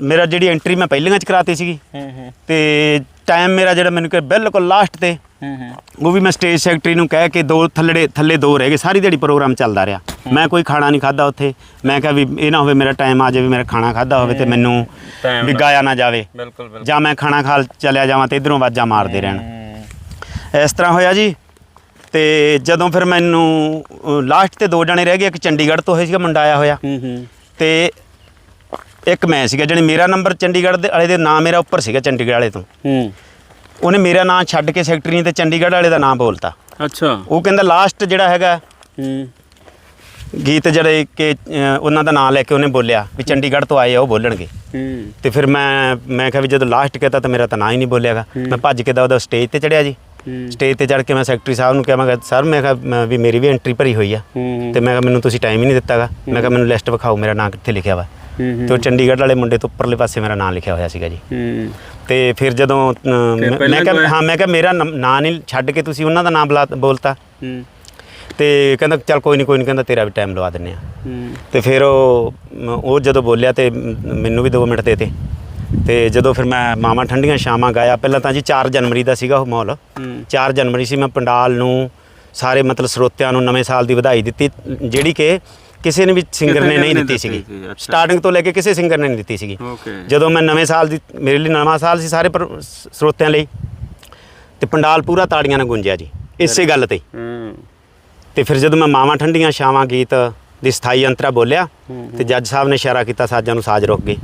ਮੇਰਾ ਜਿਹੜੀ ਐਂਟਰੀ ਮੈਂ ਪਹਿਲੀਆਂ ਚ ਕਰਾਤੀ ਸੀਗੀ। ਹੂੰ ਹੂੰ। ਤੇ ਟਾਈਮ ਮੇਰਾ ਜਿਹੜਾ ਮੈਨੂੰ ਕਿ ਬਿਲਕੁਲ ਲਾਸਟ ਤੇ ਉਹ ਵੀ ਮੈਂ ਸਟੇਜ ਸੈਕਟਰੀ ਨੂੰ ਕਹਿ ਕੇ ਦੋ ਥੱਲੜੇ ਥੱਲੇ ਦੋ ਰਹਿ ਗਏ। ਸਾਰੀ ਦਿਹਾੜੀ ਪ੍ਰੋਗਰਾਮ ਚੱਲਦਾ ਰਿਹਾ। ਮੈਂ ਕੋਈ ਖਾਣਾ ਨਹੀਂ ਖਾਦਾ ਉੱਥੇ। ਮੈਂ ਕਿਹਾ ਵੀ ਇਹ ਨਾ ਹੋਵੇ ਮੇਰਾ ਟਾਈਮ ਆ ਜਾਵੇ ਮੇਰਾ ਖਾਣਾ ਖਾਦਾ ਹੋਵੇ ਤੇ ਮੈਨੂੰ ਵੀ। ਗਾਇਆ ਨਾ ਜਾਵੇ। ਬਿਲਕੁਲ ਬਿਲਕੁਲ। ਜਾਂ ਮੈਂ ਖਾਣਾ ਖਾ ਚਲਿਆ ਜਾਵਾਂ ਤੇ ਇਧਰੋਂ ਆਵਾਜ਼ਾਂ ਮਾਰਦੇ ਰਹਿਣ। ਇਸ ਤਰ੍ਹਾਂ ਹੋਇਆ ਜੀ। ਤੇ ਜਦੋਂ ਫਿਰ ਮੈਨੂੰ ਲਾਸਟ ਤੇ ਦੋ ਜਣੇ ਰਹਿ ਗਏ। ਇੱਕ ਚੰਡੀਗੜ੍ਹ ਤੋਂ ਹੋਇਆ ਸੀਗਾ ਮੁੰਡਾ ਆਇਆ ਹੋਇਆ। ਤੇ ਇੱਕ ਮੈਂ ਸੀਗਾ ਜਿਹੜੀ ਮੇਰਾ ਨੰਬਰ ਚੰਡੀਗੜ੍ਹ ਦੇ ਵਾਲੇ ਦੇ ਨਾਂ ਮੇਰਾ ਉੱਪਰ ਸੀਗਾ ਚੰਡੀਗੜ੍ਹ ਵਾਲੇ ਤੋਂ। ਹੂੰ। ਉਹਨੇ ਮੇਰਾ ਨਾਂ ਛੱਡ ਕੇ ਸੈਕਟਰੀ ਤੇ ਚੰਡੀਗੜ੍ਹ ਵਾਲੇ ਦਾ ਨਾਂ ਬੋਲਤਾ। ਅੱਛਾ। ਉਹ ਕਹਿੰਦਾ ਲਾਸਟ ਜਿਹੜਾ ਹੈਗਾ ਹੂੰ। ਗੀਤ ਜਿਹੜੇ ਕਿ ਉਹਨਾਂ ਦਾ ਨਾਂ ਲੈ ਕੇ ਉਹਨੇ ਬੋਲਿਆ ਵੀ ਚੰਡੀਗੜ੍ਹ ਤੋਂ ਆਏ ਆ ਉਹ ਬੋਲਣਗੇ। ਹੂੰ। ਤੇ ਫਿਰ ਮੈਂ ਮੈਂ ਕਿਹਾ ਵੀ ਜਦੋਂ ਲਾਸਟ ਕਹਤਾ ਤਾਂ ਮੇਰਾ ਤਾਂ ਨਾਂ ਹੀ ਨਹੀਂ ਬੋਲਿਆਗਾ। ਮੈਂ ਭੱਜ ਕੇ ਦਾ ਉਹਦਾ ਸਟੇਜ ਤੇ ਚੜਿਆ ਜੀ। ਹੂੰ। ਸਟੇਜ ਤੇ ਚੜ ਕੇ ਮੈਂ ਸੈਕਟਰੀ ਸਾਹਿਬ ਨੂੰ ਕਿਹਾ ਮੈਂ ਕਿਹਾ ਸਰ ਮੈਂ ਕਿਹਾ ਮੈਂ ਵੀ ਮੇਰੀ ਵੀ ਐਂਟਰੀ ਭਰੀ ਹੋਈ ਆ। ਹੂੰ ਤੇ ਮੈਂ ਕਿਹਾ ਮੈਨੂੰ ਤੁਸੀਂ ਟਾਈਮ ਹੀ ਨਹੀਂ ਦਿੱਤਾਗਾ। ਮੈਂ ਕਿਹਾ ਮੈਨੂੰ ਲਿਸਟ ਵਿਖਾਓ ਮੇਰਾ ਨਾਂ ਕਿੱਥੇ ਲਿਖਿਆ ਵਾ? ਤੇ ਉਹ ਚੰਡੀਗੜ੍ਹ ਵਾਲੇ ਮੁੰਡੇ ਤੋਂ ਉੱਪਰਲੇ ਪਾਸੇ ਮੇਰਾ ਨਾਂ ਲਿਖਿਆ ਹੋਇਆ ਸੀਗਾ ਜੀ। ਤੇ ਫਿਰ ਜਦੋਂ ਮੈਂ ਕਿਹਾ? ਹਾਂ ਮੈਂ ਕਿਹਾ ਮੇਰਾ ਨਮ- ਨਾਂ ਨਹੀਂ ਛੱਡ ਕੇ ਤੁਸੀਂ ਉਹਨਾਂ ਦਾ ਨਾਮ ਬੁਲਾ ਬੋਲਤਾ। ਤੇ ਕਹਿੰਦਾ ਚੱਲ ਕੋਈ ਨਹੀਂ ਕੋਈ ਨਹੀਂ ਕਹਿੰਦਾ ਤੇਰਾ ਵੀ ਟਾਈਮ ਲਵਾ ਦਿੰਨੇ ਆ ਤੇ ਫਿਰ ਉਹ ਉਹ ਜਦੋਂ ਬੋਲਿਆ ਤੇ ਮੈਨੂੰ ਵੀ 2 ਮਿੰਟ ਦੇ ਤੇ। ਤੇ ਜਦੋਂ ਫਿਰ ਮੈਂ ਮਾਵਾਂ ਠੰਡੀਆਂ ਸ਼ਾਮਾਂ ਗਾਇਆ ਪਹਿਲਾਂ ਤਾਂ ਜੀ 4 ਜਨਵਰੀ ਦਾ ਸੀਗਾ ਉਹ ਮਾਹੌਲ। ਹੂੰ। 4 ਜਨਵਰੀ ਸੀ ਮੈਂ ਪੰਡਾਲ ਨੂੰ ਸਾਰੇ ਮਤਲਬ ਸਰੋਤਿਆਂ ਨੂੰ ਨਵੇਂ ਸਾਲ ਦੀ ਵਧਾਈ ਦਿੱਤੀ ਜਿਹੜੀ ਕਿ ਕਿਸੇ ਨੇ ਵੀ ਸਿੰਗਰ ਨੇ ਨਹੀਂ ਦਿੱਤੀ ਸੀਗੀ। ਸਟਾਰਟਿੰਗ ਤੋਂ ਲੈ ਕੇ ਕਿਸੇ ਸਿੰਗਰ ਨੇ ਨਹੀਂ ਦਿੱਤੀ ਸੀਗੀ। ਜਦੋਂ ਮੈਂ ਨਵੇਂ ਸਾਲ ਦੀ ਮੇਰੇ ਲਈ ਨਵਾਂ ਸਾਲ ਸੀ ਸਾਰੇ ਸਰੋਤਿਆਂ ਲਈ। ਤੇ ਪੰਡਾਲ ਪੂਰਾ ਤਾੜੀਆਂ ਨਾਲ ਗੂੰਜਿਆ ਜੀ ਇਸੇ ਗੱਲ ਤੇ। ਤੇ ਫਿਰ ਜਦੋਂ ਮੈਂ ਮਾਵਾਂ ਠੰਡੀਆਂ ਛਾਵਾਂ ਗੀਤ ਦੀ ਸਥਾਈ ਅੰਤਰਾ ਬੋਲਿਆ। ਤੇ ਜੱਜ ਸਾਹਿਬ ਨੇ ਇਸ਼ਾਰਾ ਕੀਤਾ ਸਾਜ਼ਾਂ ਨੂੰ ਸਾਜ਼ ਰੁਕ ਗਈ।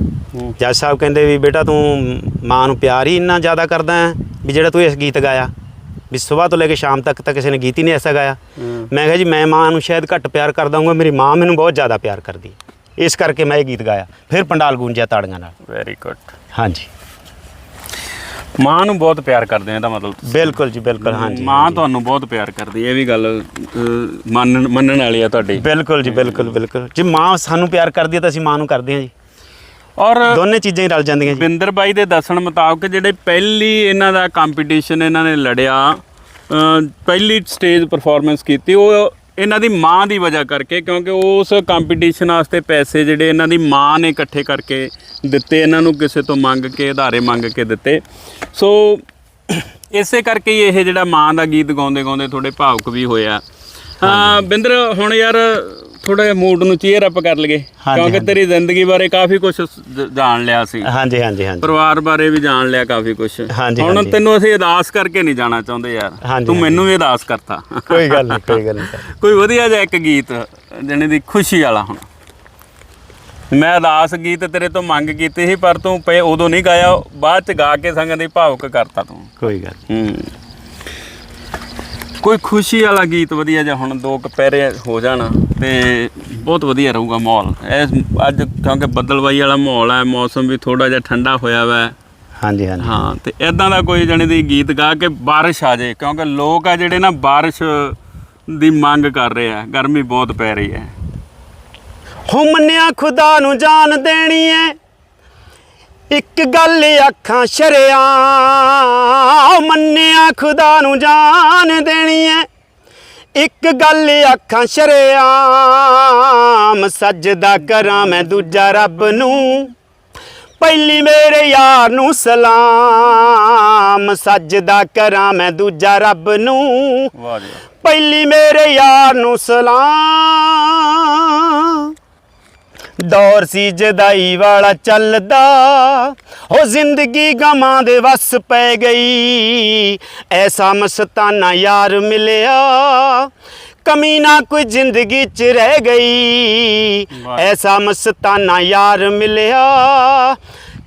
ਜੱਜ ਸਾਹਿਬ ਕਹਿੰਦੇ ਵੀ ਬੇਟਾ ਤੂੰ ਮਾਂ ਨੂੰ ਪਿਆਰ ਹੀ ਇੰਨਾ ਜ਼ਿਆਦਾ ਕਰਦਾ ਹੈ ਵੀ ਜਿਹੜਾ ਤੂੰ ਇਸ ਗੀਤ ਗਾਇਆ। ਵੀ ਸਵੇਰ ਤੋਂ ਲੈ ਕੇ ਸ਼ਾਮ ਤੱਕ ਤਾਂ ਕਿਸੇ ਨੇ ਗੀਤ ਹੀ ਨਹੀਂ ਐਸਾ ਗਾਇਆ। ਮੈਂ ਕਿਹਾ ਜੀ ਮੈਂ ਮਾਂ ਨੂੰ ਸ਼ਾਇਦ ਘੱਟ ਪਿਆਰ ਕਰਦਾ ਹਾਂ ਮੇਰੀ ਮਾਂ ਮੈਨੂੰ ਬਹੁਤ ਜ਼ਿਆਦਾ ਪਿਆਰ ਕਰਦੀ। ਇਸ ਕਰਕੇ ਮੈਂ ਇਹ ਗੀਤ ਗਾਇਆ। ਫਿਰ ਪੰਡਾਲ ਗੂੰਜਿਆ ਤਾੜੀਆਂ ਨਾਲ। ਵੈਰੀ ਗੁੱਡ ਹਾਂਜੀ। ਮਾਂ ਨੂੰ ਬਹੁਤ ਪਿਆਰ ਕਰਦੇ ਆ ਇਹਦਾ ਮਤਲਬ ਤੁਸੀਂ। ਬਿਲਕੁਲ ਜੀ ਬਿਲਕੁਲ ਹਾਂਜੀ ਮਾਂ ਤੁਹਾਨੂੰ ਬਹੁਤ ਪਿਆਰ ਕਰਦੀ ਹੈ ਇਹ ਵੀ ਗੱਲ ਅ, ਮੰਨਣ ਮੰਨਣ ਵਾਲੀ ਆ ਤੁਹਾਡੀ। ਬਿਲਕੁਲ ਜੀ ਬਿਲਕੁਲ ਬਿਲਕੁਲ। ਜੀ ਮਾਂ ਸਾਨੂੰ ਪਿਆਰ ਕਰਦੀ ਹੈ ਤਾਂ ਅਸੀਂ ਮਾਂ ਨੂੰ ਕਰਦੇ ਹਾਂ ਜੀ। ਔਰ ਦੋਨੇ ਚੀਜ਼ਾਂ ਹੀ ਰਲ ਜਾਂਦੀਆਂ ਜੀ। ਬਿੰਦਰ ਬਾਈ ਦੇ ਦੱਸਣ ਮੁਤਾਬਕ ਜਿਹੜੇ ਪਹਿਲੀ ਇਹਨਾਂ ਦਾ ਕੰਪੀਟੀਸ਼ਨ ਇਹਨਾਂ ਨੇ ਲੜਿਆ ਪਹਿਲੀ ਸਟੇਜ ਪਰਫਾਰਮੈਂਸ ਕੀਤੀ ਉਹ ਇਹਨਾਂ ਦੀ ਮਾਂ ਦੀ ਵਜ੍ਹਾ ਕਰਕੇ ਕਿਉਂਕਿ ਉਸ ਕੰਪੀਟੀਸ਼ਨ ਵਾਸਤੇ ਪੈਸੇ ਜਿਹੜੇ ਇਹਨਾਂ ਦੀ ਮਾਂ ਨੇ ਇਕੱਠੇ ਕਰਕੇ ਦਿੱਤੇ ਇਹਨਾਂ ਨੂੰ ਕਿਸੇ ਤੋਂ ਮੰਗ ਕੇ ਆਧਾਰੇ ਮੰਗ ਕੇ ਦਿੱਤੇ। ਸੋ ਇਸੇ ਕਰਕੇ ਹੀ ਇਹ ਜਿਹੜਾ ਮਾਂ ਦਾ ਗੀਤ ਗਾਉਂਦੇ ਗਾਉਂਦੇ ਥੋੜੇ ਭਾਵੁਕ ਵੀ ਹੋਇਆ। ਹਾਂ ਬਿੰਦਰ ਹੁਣ ਯਾਰ ਥੋੜਾ ਜਿਹਾ ਮੂਡ ਨੂੰ ਚੀਅਰ ਅਪ ਕਰ ਹਾਂਜੀ, ਕਿਉਂਕਿ। ਤੇਰੀ ਜ਼ਿੰਦਗੀ ਬਾਰੇ ਕਾਫੀ ਕੁਝ ਜਾਣ ਲਿਆ ਸੀ। ਹਾਂਜੀ ਹਾਂਜੀ ਹਾਂਜੀ। ਪਰਿਵਾਰ ਬਾਰੇ ਵੀ ਜਾਣ ਲਿਆ ਕਾਫੀ ਕੁਝ ਹੁਣ। ਤੈਨੂੰ ਅਸੀਂ ਅਰਦਾਸ ਕਰਕੇ ਨਹੀਂ ਜਾਣਾ ਚਾਹੁੰਦੇ ਯਾਰ। ਤੂੰ। ਮੈਨੂੰ ਵੀ ਅਰਦਾਸ ਕਰਤਾ। ਕੋਈ ਗੱਲ ਨਹੀਂ ਕੋਈ ਗੱਲ ਨਹੀਂ। ਕੋਈ ਵਧੀਆ ਜਿਹਾ ਇੱਕ ਗੀਤ ਜਣੇ ਦੀ ਖੁਸ਼ੀ ਵਾਲਾ ਹੁਣ। ਮੈਂ ਅਰਦਾਸ ਗੀਤ ਤੇਰੇ ਤੋਂ ਮੰਗ ਕੀਤੀ ਸੀ ਪਰ ਤੂੰ ਪਏ ਉਦੋਂ ਨਹੀਂ ਗਾਇਆ ਬਾਅਦ ਚ ਗਾ ਕੇ ਸੰਗਤ ਦੀ ਭਾਵੁਕ ਕਰਤਾ ਤੂੰ। ਕੋਈ ਗੱਲ। ਹੂੰ। ਕੋਈ ਖੁਸ਼ੀ ਵਾਲਾ ਗੀਤ ਵਧੀਆ ਜਿਹਾ ਹੁਣ ਦੋ ਕਪੈਰੇ ਹੋ ਜਾਣ ਤੇ ਬਹੁਤ ਵਧੀਆ ਰਹੂਗਾ ਮਾਹੌਲ। ਇਸ ਅੱਜ ਕਿਉਂਕਿ ਬੱਦਲਵਾਈ ਵਾਲਾ ਮਾਹੌਲ ਹੈ ਮੌਸਮ ਵੀ ਥੋੜਾ ਜਿਹਾ ਠੰਡਾ ਹੋਇਆ ਵਾ। ਹੈ। ਹਾਂਜੀ ਹਾਂਜੀ। ਹਾਂ ਤੇ ਇਦਾਂ ਦਾ ਕੋਈ ਜਣੇ ਦੀ ਗੀਤ ਗਾ ਕੇ ਬਾਰਿਸ਼ ਆ ਜਾਏ ਕਿਉਂਕਿ ਲੋਕ ਆ ਜਿਹੜੇ ਨਾ ਬਾਰਿਸ਼ ਦੀ ਮੰਗ ਕਰ ਰਹੇ ਆ ਗਰਮੀ ਬਹੁਤ ਪੈ ਰਹੀ ਹੈ। ਹੋ ਮੰਨਿਆ ਖੁਦਾ ਨੂੰ ਜਾਨ ਦੇਣੀ ਐ ਇੱਕ ਗੱਲ ਅੱਖਾਂ ਸ਼ਰਿਆ ਮੰਨਿਆ ਖੁਦਾ ਨੂੰ ਜਾਨ ਦੇਣੀ ਐ। ਇੱਕ ਗੱਲ ਅੱਖਾਂ ਸ਼ਰਿਆਮ ਸਜਦਾ ਕਰਾਂ ਮੈਂ ਦੂਜਾ ਰੱਬ ਨੂੰ। ਪਹਿਲੀ ਮੇਰੇ ਯਾਰ ਨੂੰ ਸਲਾਮ ਸਜਦਾ ਕਰਾਂ ਮੈਂ ਦੂਜਾ ਰੱਬ ਨੂੰ। ਵਾਹ ਜੀ ਪਹਿਲੀ ਮੇਰੇ ਯਾਰ ਨੂੰ ਸਲਾਮ ਦੌਰ ਸੀ ਜਦਾਈ ਵਾਲਾ ਚੱਲਦਾ ਹੋ ਜ਼ਿੰਦਗੀ ਗਮਾਂ ਦੇ ਵਸ ਪੈ ਗਈ। ਐਸਾ ਮਸਤਾਨਾ ਯਾਰ ਮਿਲਿਆ ਕਮੀ ਨਾ ਕੋਈ ਜ਼ਿੰਦਗੀ ਚ ਰਹਿ ਗਈ। ਐਸਾ ਮਸਤਾਨਾ ਯਾਰ ਮਿਲਿਆ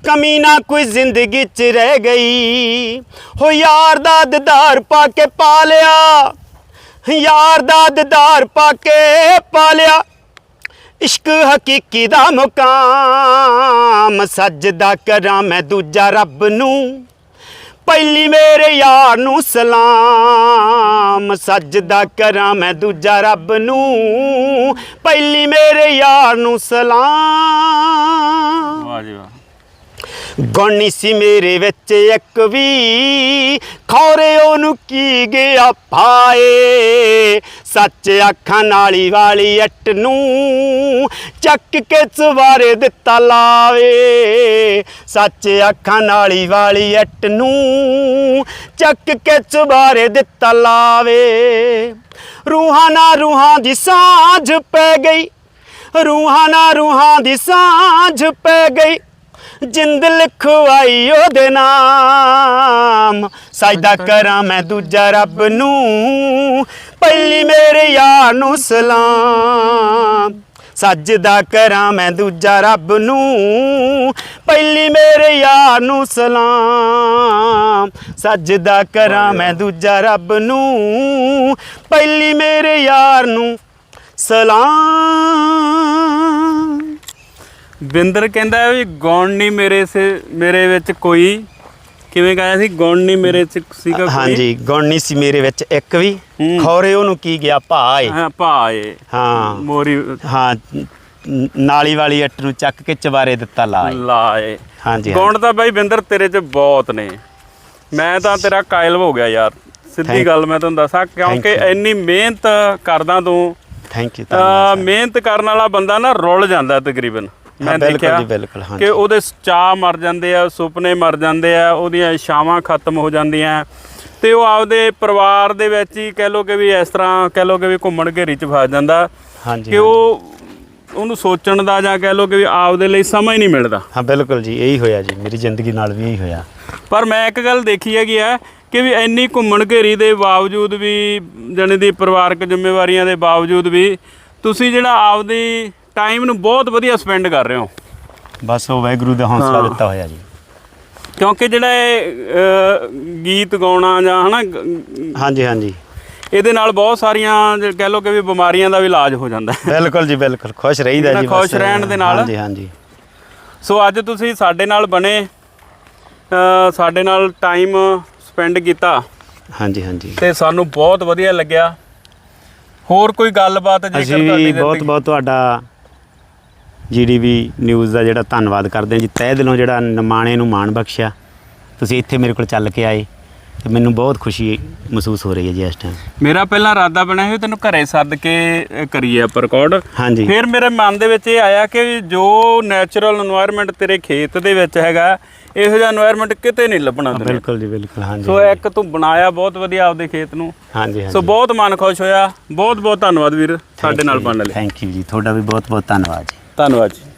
ਕਮੀ ਨਾ ਕੋਈ ਜ਼ਿੰਦਗੀ ਚ ਰਹਿ ਗਈ। ਹੋ ਯਾਰ ਦਾ ਦਿਦਾਰ ਪਾ ਕੇ ਪਾਲਿਆ ਯਾਰ ਦਾ ਦਿਦਾਰ ਪਾ ਕੇ ਪਾਲਿਆ। ਇਸ਼ਕ ਹਕੀਕੀ ਦਾ ਮੁਕਾਮ ਸਜਦਾ ਕਰਾਂ ਮੈਂ ਦੂਜਾ ਰੱਬ ਨੂੰ। ਪਹਿਲੀ ਮੇਰੇ ਯਾਰ ਨੂੰ ਸਲਾਮ ਸਜਦਾ ਕਰਾਂ ਮੈਂ ਦੂਜਾ ਰੱਬ ਨੂੰ। ਪਹਿਲੀ ਮੇਰੇ ਯਾਰ ਨੂੰ ਸਲਾਮ। ਵਾਹ ਜੀ ਵਾਹ। ਗੋਣੀ ਸੀ ਮੇਰੇ ਵਿੱਚ ਇੱਕ ਵੀ। ਖੌਰੇ ਉਹਨੂੰ ਕੀ ਗਿਆ ਪਾਏ ਸੱਚ ਅੱਖਾਂ ਨਾਲੀ ਵਾਲੀ ਅੱਟ ਨੂੰ ਚੱਕ ਕੇ ਚਵਾਰੇ ਦਿੱਤਾ ਲਾਵੇ। ਸੱਚ ਅੱਖਾਂ ਨਾਲੀ ਵਾਲੀ ਅੱਟ ਨੂੰ ਚੱਕ ਕੇ ਚਵਾਰੇ ਦਿੱਤਾ ਲਾਵੇ। ਰੂਹਾਂ ਨਾਲ ਰੂਹਾਂ ਦੀ ਸਾਂਝ ਪੈ ਗਈ। ਰੂਹਾਂ ਨਾਲ ਰੂਹਾਂ ਦੀ ਸਾਂਝ ਪੈ ਗਈ। ਜਿੰਦ ਲਿਖਵਾਈ ਉਹਦੇ ਨਾਮ। ਸਜਦਾ ਕਰਾਂ ਮੈਂ ਦੂਜਾ ਰੱਬ ਨੂੰ ਪਹਿਲੀ ਮੇਰੇ ਯਾਰ ਨੂੰ ਸਲਾਮ। ਸਜਦਾ ਕਰਾਂ ਮੈਂ ਦੂਜਾ ਰੱਬ ਨੂੰ ਪਹਿਲੀ ਮੇਰੇ ਯਾਰ ਨੂੰ ਸਲਾਮ। ਸਜਦਾ ਕਰਾਂ ਮੈਂ ਦੂਜਾ ਰੱਬ ਨੂੰ ਪਹਿਲੀ ਮੇਰੇ ਯਾਰ ਨੂੰ ਸਲਾਮ। ਬਿੰਦਰ ਕਹਿੰਦਾ ਵੀ ਗੁਣ ਨਹੀਂ ਮੇਰੇ ਸੇ ਮੇਰੇ ਵਿੱਚ ਕੋਈ। ਕਿਵੇਂ ਕਹਾਇਆ ਸੀ? ਗੁਣ ਨਹੀਂ ਮੇਰੇ ਚ ਸੀਗਾ ਕੋਈ? ਹਾਂਜੀ ਗੁਣ ਨਹੀਂ ਸੀ ਮੇਰੇ ਵਿੱਚ ਇੱਕ ਵੀ। ਖੌਰੇ ਉਹਨੂੰ ਕੀ ਗਿਆ? ਭਾਏ ਹਾਂ ਭਾਏ ਹਾਂ। ਮੋਰੀ ਹਾਂ ਨਾਲੀ ਵਾਲੀ ਅੱਟ ਨੂੰ ਚੱਕ ਕੇ ਚਵਾਰੇ ਦਿੱਤਾ ਲਾਏ ਲਾਏ ਹਾਂਜੀ ਗੁਣ ਤਾਂ ਬਾਈ ਬਿੰਦਰ ਤੇਰੇ ਚ ਬਹੁਤ ਨੇ। ਮੈਂ ਤਾਂ ਤੇਰਾ ਕਾਇਲ ਹੋ ਗਿਆ ਯਾਰ। ਸਿੱਧੀ ਗੱਲ ਮੈਂ ਤੁਹਾਨੂੰ ਦੱਸਾਂ ਕਿਉਂਕਿ. ਇੰਨੀ ਮਿਹਨਤ ਕਰਦਾ ਤੂੰ। ਥੈਂਕ ਯੂ ਅਹ ਮਿਹਨਤ ਕਰਨ ਵਾਲਾ ਬੰਦਾ ਨਾ ਰੁੱਲ ਜਾਂਦਾ ਤਕਰੀਬਨ। ਮੈਂ ਬਿਲਕੁਲ ਦੇਖਿਆ। ਕਿ ਉਹਦੇ ਚਾਹ ਮਰ ਜਾਂਦੇ ਆ ਸੁਪਨੇ ਮਰ ਜਾਂਦੇ ਆ ਉਹਦੀਆਂ ਇਛਾਵਾਂ ਖਤਮ ਹੋ ਜਾਂਦੀਆਂ ਤੇ ਉਹ ਆਪਦੇ ਪਰਿਵਾਰ ਦੇ ਵਿੱਚ ਹੀ ਕਹਿ ਲੋ ਕਿ ਵੀ ਇਸ ਤਰ੍ਹਾਂ ਕਹਿ ਲੋ ਕਿ ਵੀ ਘੁੰਮਣ ਘੇਰੀ ਚ ਫਸ ਜਾਂਦਾ। ਹਾਂਜੀ ਕਿ ਉਹ ਉਹਨੂੰ ਸੋਚਣ ਦਾ ਜਾਂ ਕਹਿ ਲੋ ਕਿ ਵੀ ਆਪਦੇ ਲਈ ਸਮਾਂ ਹੀ ਨਹੀਂ ਮਿਲਦਾ। ਹਾਂ ਬਿਲਕੁਲ ਜੀ ਇਹੀ ਹੋਇਆ ਜੀ ਮੇਰੀ ਜ਼ਿੰਦਗੀ ਨਾਲ ਵੀ ਇਹੀ ਹੋਇਆ। ਪਰ ਮੈਂ ਇੱਕ ਗੱਲ ਦੇਖੀ ਹੈਗੀ ਆ ਕਿ ਵੀ ਇੰਨੀ ਘੁੰਮਣ ਘੇਰੀ ਦੇ ਬਾਵਜੂਦ ਵੀ ਜਣੇ ਦੀ ਪਰਿਵਾਰਕ ਜ਼ਿੰਮੇਵਾਰੀਆਂ ਦੇ ਬਾਵਜੂਦ ਵੀ ਤੁਸੀਂ ਜਿਹੜਾ ਆਪਦੀ ਟਾਈਮ ਨੂੰ ਬਹੁਤ ਵਧੀਆ ਸਪੈਂਡ ਕਰ ਰਹੇ ਹੋ। ਬਸ ਉਹ ਵਾਹਿਗੁਰੂ ਦਾ ਹੌਸਲਾ ਹਾਂ। ਦਿੱਤਾ ਹੋਇਆ ਜੀ। ਕਿਉਂਕਿ ਜਿਹੜਾ ਇਹ ਅਹ, ਗੀਤ ਗਾਉਣਾ ਜਾਂ ਹਨਾ ਗ- ਹਾਂਜੀ ਹਾਂਜੀ। ਇਹਦੇ ਨਾਲ ਬਹੁਤ ਸਾਰੀਆਂ ਜੇ ਕਹਿ ਲਓ ਕਿ ਵੀ ਬਿਮਾਰੀਆਂ ਦਾ ਵੀ ਇਲਾਜ ਹੋ ਜਾਂਦਾ। ਹੈ ਬਿਲਕੁਲ ਜੀ ਬਿਲਕੁਲ। ਖੁਸ਼ ਰਹੀਦਾ ਜੀ ਖੁਸ਼ ਰਹਿਣ ਦੇ ਨਾਲ। ਹਾਂਜੀ ਹਾਂਜੀ। ਸੋ ਅੱਜ ਤੁਸੀਂ ਸਾਡੇ ਨਾਲ ਬਣੇ ਅਹ, ਸਾਡੇ ਨਾਲ ਟਾਈਮ ਸਪੈਂਡ ਕੀਤਾ। ਹਾਂਜੀ ਹਾਂਜੀ। ਤੇ ਸਾਨੂੰ ਬਹੁਤ ਵਧੀਆ ਲੱਗਿਆ। ਹੋਰ ਕੋਈ ਗੱਲਬਾਤ ਜੇਕਰ ਅਸੀਂ ਤੁਹਾਡੀ ਵੀ ਬਹੁਤ ਜ਼ਿੰਦਗੀ- ਬਹੁਤ ਤੁਹਾਡਾ ਜੀਡੀਵੀ ਨਿਊਜ਼ ਦਾ ਜਿਹੜਾ ਧੰਨਵਾਦ ਕਰਦੇ ਹਾਂ ਜੀ। ਤਹਿ ਦਿਲੋਂ ਜਿਹੜਾ ਨਮਾਣੇ ਨੂੰ ਮਾਣ ਬਖਸ਼ਿਆ। ਤੁਸੀਂ ਇੱਥੇ ਮੇਰੇ ਕੋਲ ਚੱਲ ਕੇ ਆਏ ਤੇ ਮੈਨੂੰ ਬਹੁਤ ਖੁਸ਼ੀ ਮਹਿਸੂਸ ਹੋ ਰਹੀ ਹੈ ਜੀ ਇਸ ਟਾਈਮ ਮੇਰਾ ਪਹਿਲਾਂ ਇਰਾਦਾ ਬਣਿਆ ਸੀ ਤੈਨੂੰ ਘਰੇ ਸੱਦ ਕੇ ਕਰੀਏ ਆਪਾਂ ਰਿਕਾਰਡ ਹਾਂਜੀ। ਫਿਰ ਮੇਰੇ ਮਨ ਦੇ ਵਿੱਚ ਇਹ ਆਇਆ ਕਿ ਜੋ ਨੈਚੁਰਲ এনवायरमेंट ਤੇਰੇ ਖੇਤ ਦੇ ਵਿੱਚ ਹੈਗਾ ਇਹੋ ਜਿਹਾ এনवायरमेंट ਕਿਤੇ ਨਹੀਂ ਲੱਭਣਾ ਬਿਲਕੁਲ ਜੀ ਬਿਲਕੁਲ ਹਾਂਜੀ ਸੋ ਇੱਕ ਤੂੰ ਬਣਾਇਆ ਬਹੁਤ ਵਧੀਆ ਆਪਦੇ ਖੇਤ ਨੂੰ। ਹਾਂਜੀ ਸੋ ਬਹੁਤ ਮਨ ਖੁਸ਼ ਹੋਇਆ। ਬਹੁਤ ਬਹੁਤ ਧੰਨਵਾਦ ਵੀਰ ਸਾਡੇ ਨਾਲ ਬਣਨ ਲਈ। ਥੈਂਕ ਯੂ ਜੀ। ਤੁਹਾਡਾ ਵੀ ਬਹੁਤ ਬਹੁਤ ਧੰਨਵਾਦ ਜੀ। ਧੰਨਵਾਦ ਜੀ